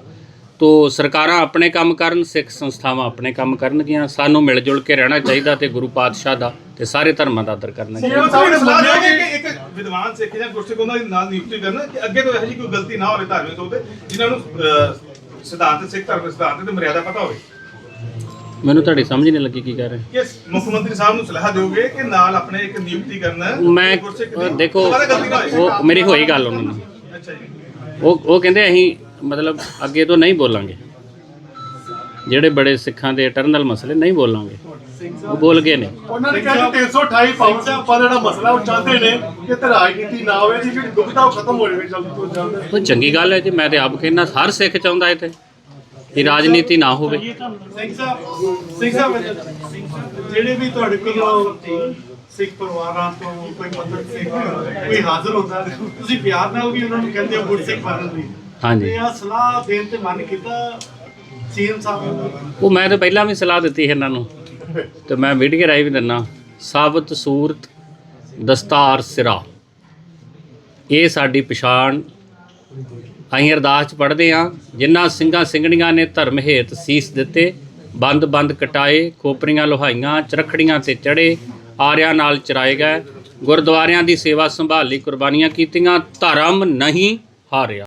ਤੋ ਸਰਕਾਰਾਂ ਆਪਣੇ ਕੰਮ ਕਰਨ ਸਿੱਖ ਸੰਸਥਾਵਾਂ ਆਪਣੇ ਕੰਮ ਕਰਨਗੀਆਂ ਸਾਨੂੰ ਮਿਲ ਜੁਲ ਕੇ ਰਹਿਣਾ ਚਾਹੀਦਾ ਤੇ ਗੁਰੂ ਪਾਤਸ਼ਾਹ ਦਾ ਤੇ ਸਾਰੇ ਧਰਮਾਂ ਦਾ ਆਦਰ ਕਰਨਾ ਚਾਹੀਦਾ। ਸੀਐਮ ਸਾਹਿਬ ਨੇ ਸਲਾਹ ਦਿੱਤੀ ਕਿ ਇੱਕ ਵਿਦਵਾਨ ਸਿੱਖ ਜਾਂ ਗੁਰਸਿੱਖ ਉਹਨਾਂ ਦੀ ਨਾਲ ਨਿਯੁਕਤੀ ਕਰਨ ਕਿ ਅੱਗੇ ਤੋਂ ਇਹੋ ਜਿਹੀ ਕੋਈ ਗਲਤੀ ਨਾ ਹੋਵੇ ਧਾਰਮਿਕ ਤੌਰ ਤੇ ਜਿਨ੍ਹਾਂ ਨੂੰ ਅਹ, ਸਿਧਾਂਤ ਸਿੱਖ ਧਰਮ ਦੇ ਸਿਧਾਂਤ ਤੇ ਮਰਿਆਦਾ ਪਤਾ ਹੋਵੇ। ਮੈਨੂੰ ਤੁਹਾਡੀ ਸਮਝ ਨਹੀਂ ਲੱਗੀ ਕੀ ਕਹਿ ਰਹੇ ਕਿ ਮੁੱਖ ਮੰਤਰੀ ਸਾਹਿਬ ਨੂੰ ਸਲਾਹ ਦਿਓਗੇ ਕਿ ਨਾਲ ਆਪਣੇ ਇੱਕ ਨਿਯੁਕਤੀ ਕਰਨ ਮੈਂ ਦੇਖੋ ਨਾ ਉਹ ਮੇਰੀ ਹੋਈ ਗੱਲ ਉਹਨਾਂ ਨਾਲ। ਅੱਛਾ ਜੀ। ਉਹ ਉਹ ਕਹਿੰਦੇ ਅਸੀਂ ਮਤਲਬ ਅੱਗੇ ਤੋਂ ਨਹੀਂ ਬੋਲਾਂਗੇ। ਜਿਹੜੇ ਬੜੇ ਸਿੱਖਾਂ ਦੇ ਇਟਰਨਲ ਮਸਲੇ ਨਹੀਂ ਬੋਲਾਂਗੇ। ਉਹ ਬੋਲ ਗਏ ਨੇ। ਉਹਨਾਂ ਨੇ ਕਿਹਾ ਕਿ 328 ਪਾਉਣ ਦਾ ਜਿਹੜਾ ਮਸਲਾ ਉਹ ਚਾਹੁੰਦੇ ਨੇ ਕਿ ਤੇ ਰਾਜਨੀਤੀ ਨਾ ਹੋਵੇ ਜੀ ਜਿਹੜੀ ਦੁਬਿਧਾ ਉਹ ਖਤਮ ਹੋ ਜਾਵੇ ਜਲਦੀ ਤੋਂ ਜਲਦ। ਉਹ ਚੰਗੀ ਗੱਲ ਹੈ ਜੀ ਮੈਂ ਤੇ ਆਪ ਕਹਿੰਦਾ ਹਰ ਸਿੱਖ ਚਾਹੁੰਦਾ ਤੇ ਕਿ ਰਾਜਨੀਤੀ ਨਾ ਹੋਵੇ। ਸਿੰਘ ਸਾਹਿਬ ਸਿੰਘ ਸਾਹਿਬ ਜਿਹੜੇ ਵੀ ਤੁਹਾਡੇ ਕੋਲ ਸਿੱਖ ਪਰਿਵਾਰਾਂ ਤੋਂ ਕੋਈ ਮਤਲਬ ਸਿੱਖ ਕੋਈ ਹਾਜ਼ਰ ਹੁੰਦਾ ਤੁਸੀਂ ਪਿਆਰ ਨਾਲ ਵੀ ਉਹਨਾਂ ਨੂੰ ਕਹਿੰਦੇ ਹੋ ਗੁਰਸਿੱਖ ਬਣਨ ਲਈ। ਹਾਂਜੀ। ਤੇ ਆ ਸਲਾਹ ਦੇਣ ਤੇ ਮਨ ਕੀਤਾ ਸੀਐਮ ਸਾਹਿਬ ਨੂੰ? ਉਹ ਮੈਂ ਤਾਂ ਪਹਿਲਾਂ ਵੀ ਸਲਾਹ ਦਿੱਤੀ ਸੀ ਇਹਨਾਂ ਨੂੰ। ਤੇ ਮੈਂ ਮੀਡੀਆ ਰਾਹੀਂ ਵੀ ਦਿੰਨਾ। ਸਾਬਤ ਸੂਰਤ ਦਸਤਾਰ ਸਿਰਾ। ਇਹ ਸਾਡੀ ਪਛਾਣ। ਅਸੀਂ ਅਰਦਾਸ ਚ ਪੜ੍ਹਦੇ ਹਾਂ ਜਿਨ੍ਹਾਂ ਸਿੰਘਾਂ ਸਿੰਘਣੀਆਂ ਨੇ ਧਰਮ ਹੇਤ ਸੀਸ ਦਿੱਤੇ ਬੰਦ ਬੰਦ ਕਟਾਏ ਖੋਪਰੀਆਂ ਲੋਹਾਈਆਂ ਚਰਖੜੀਆਂ ਤੇ ਚੜੇ ਆਰਿਆਂ ਨਾਲ ਚਰਾਏ ਗਏ ਗੁਰਦੁਆਰਿਆਂ ਦੀ ਸੇਵਾ ਸੰਭਾਲ ਲਈ ਕੁਰਬਾਨੀਆਂ ਕੀਤੀਆਂ ਧਰਮ ਨਹੀਂ ਹਾਰਿਆ।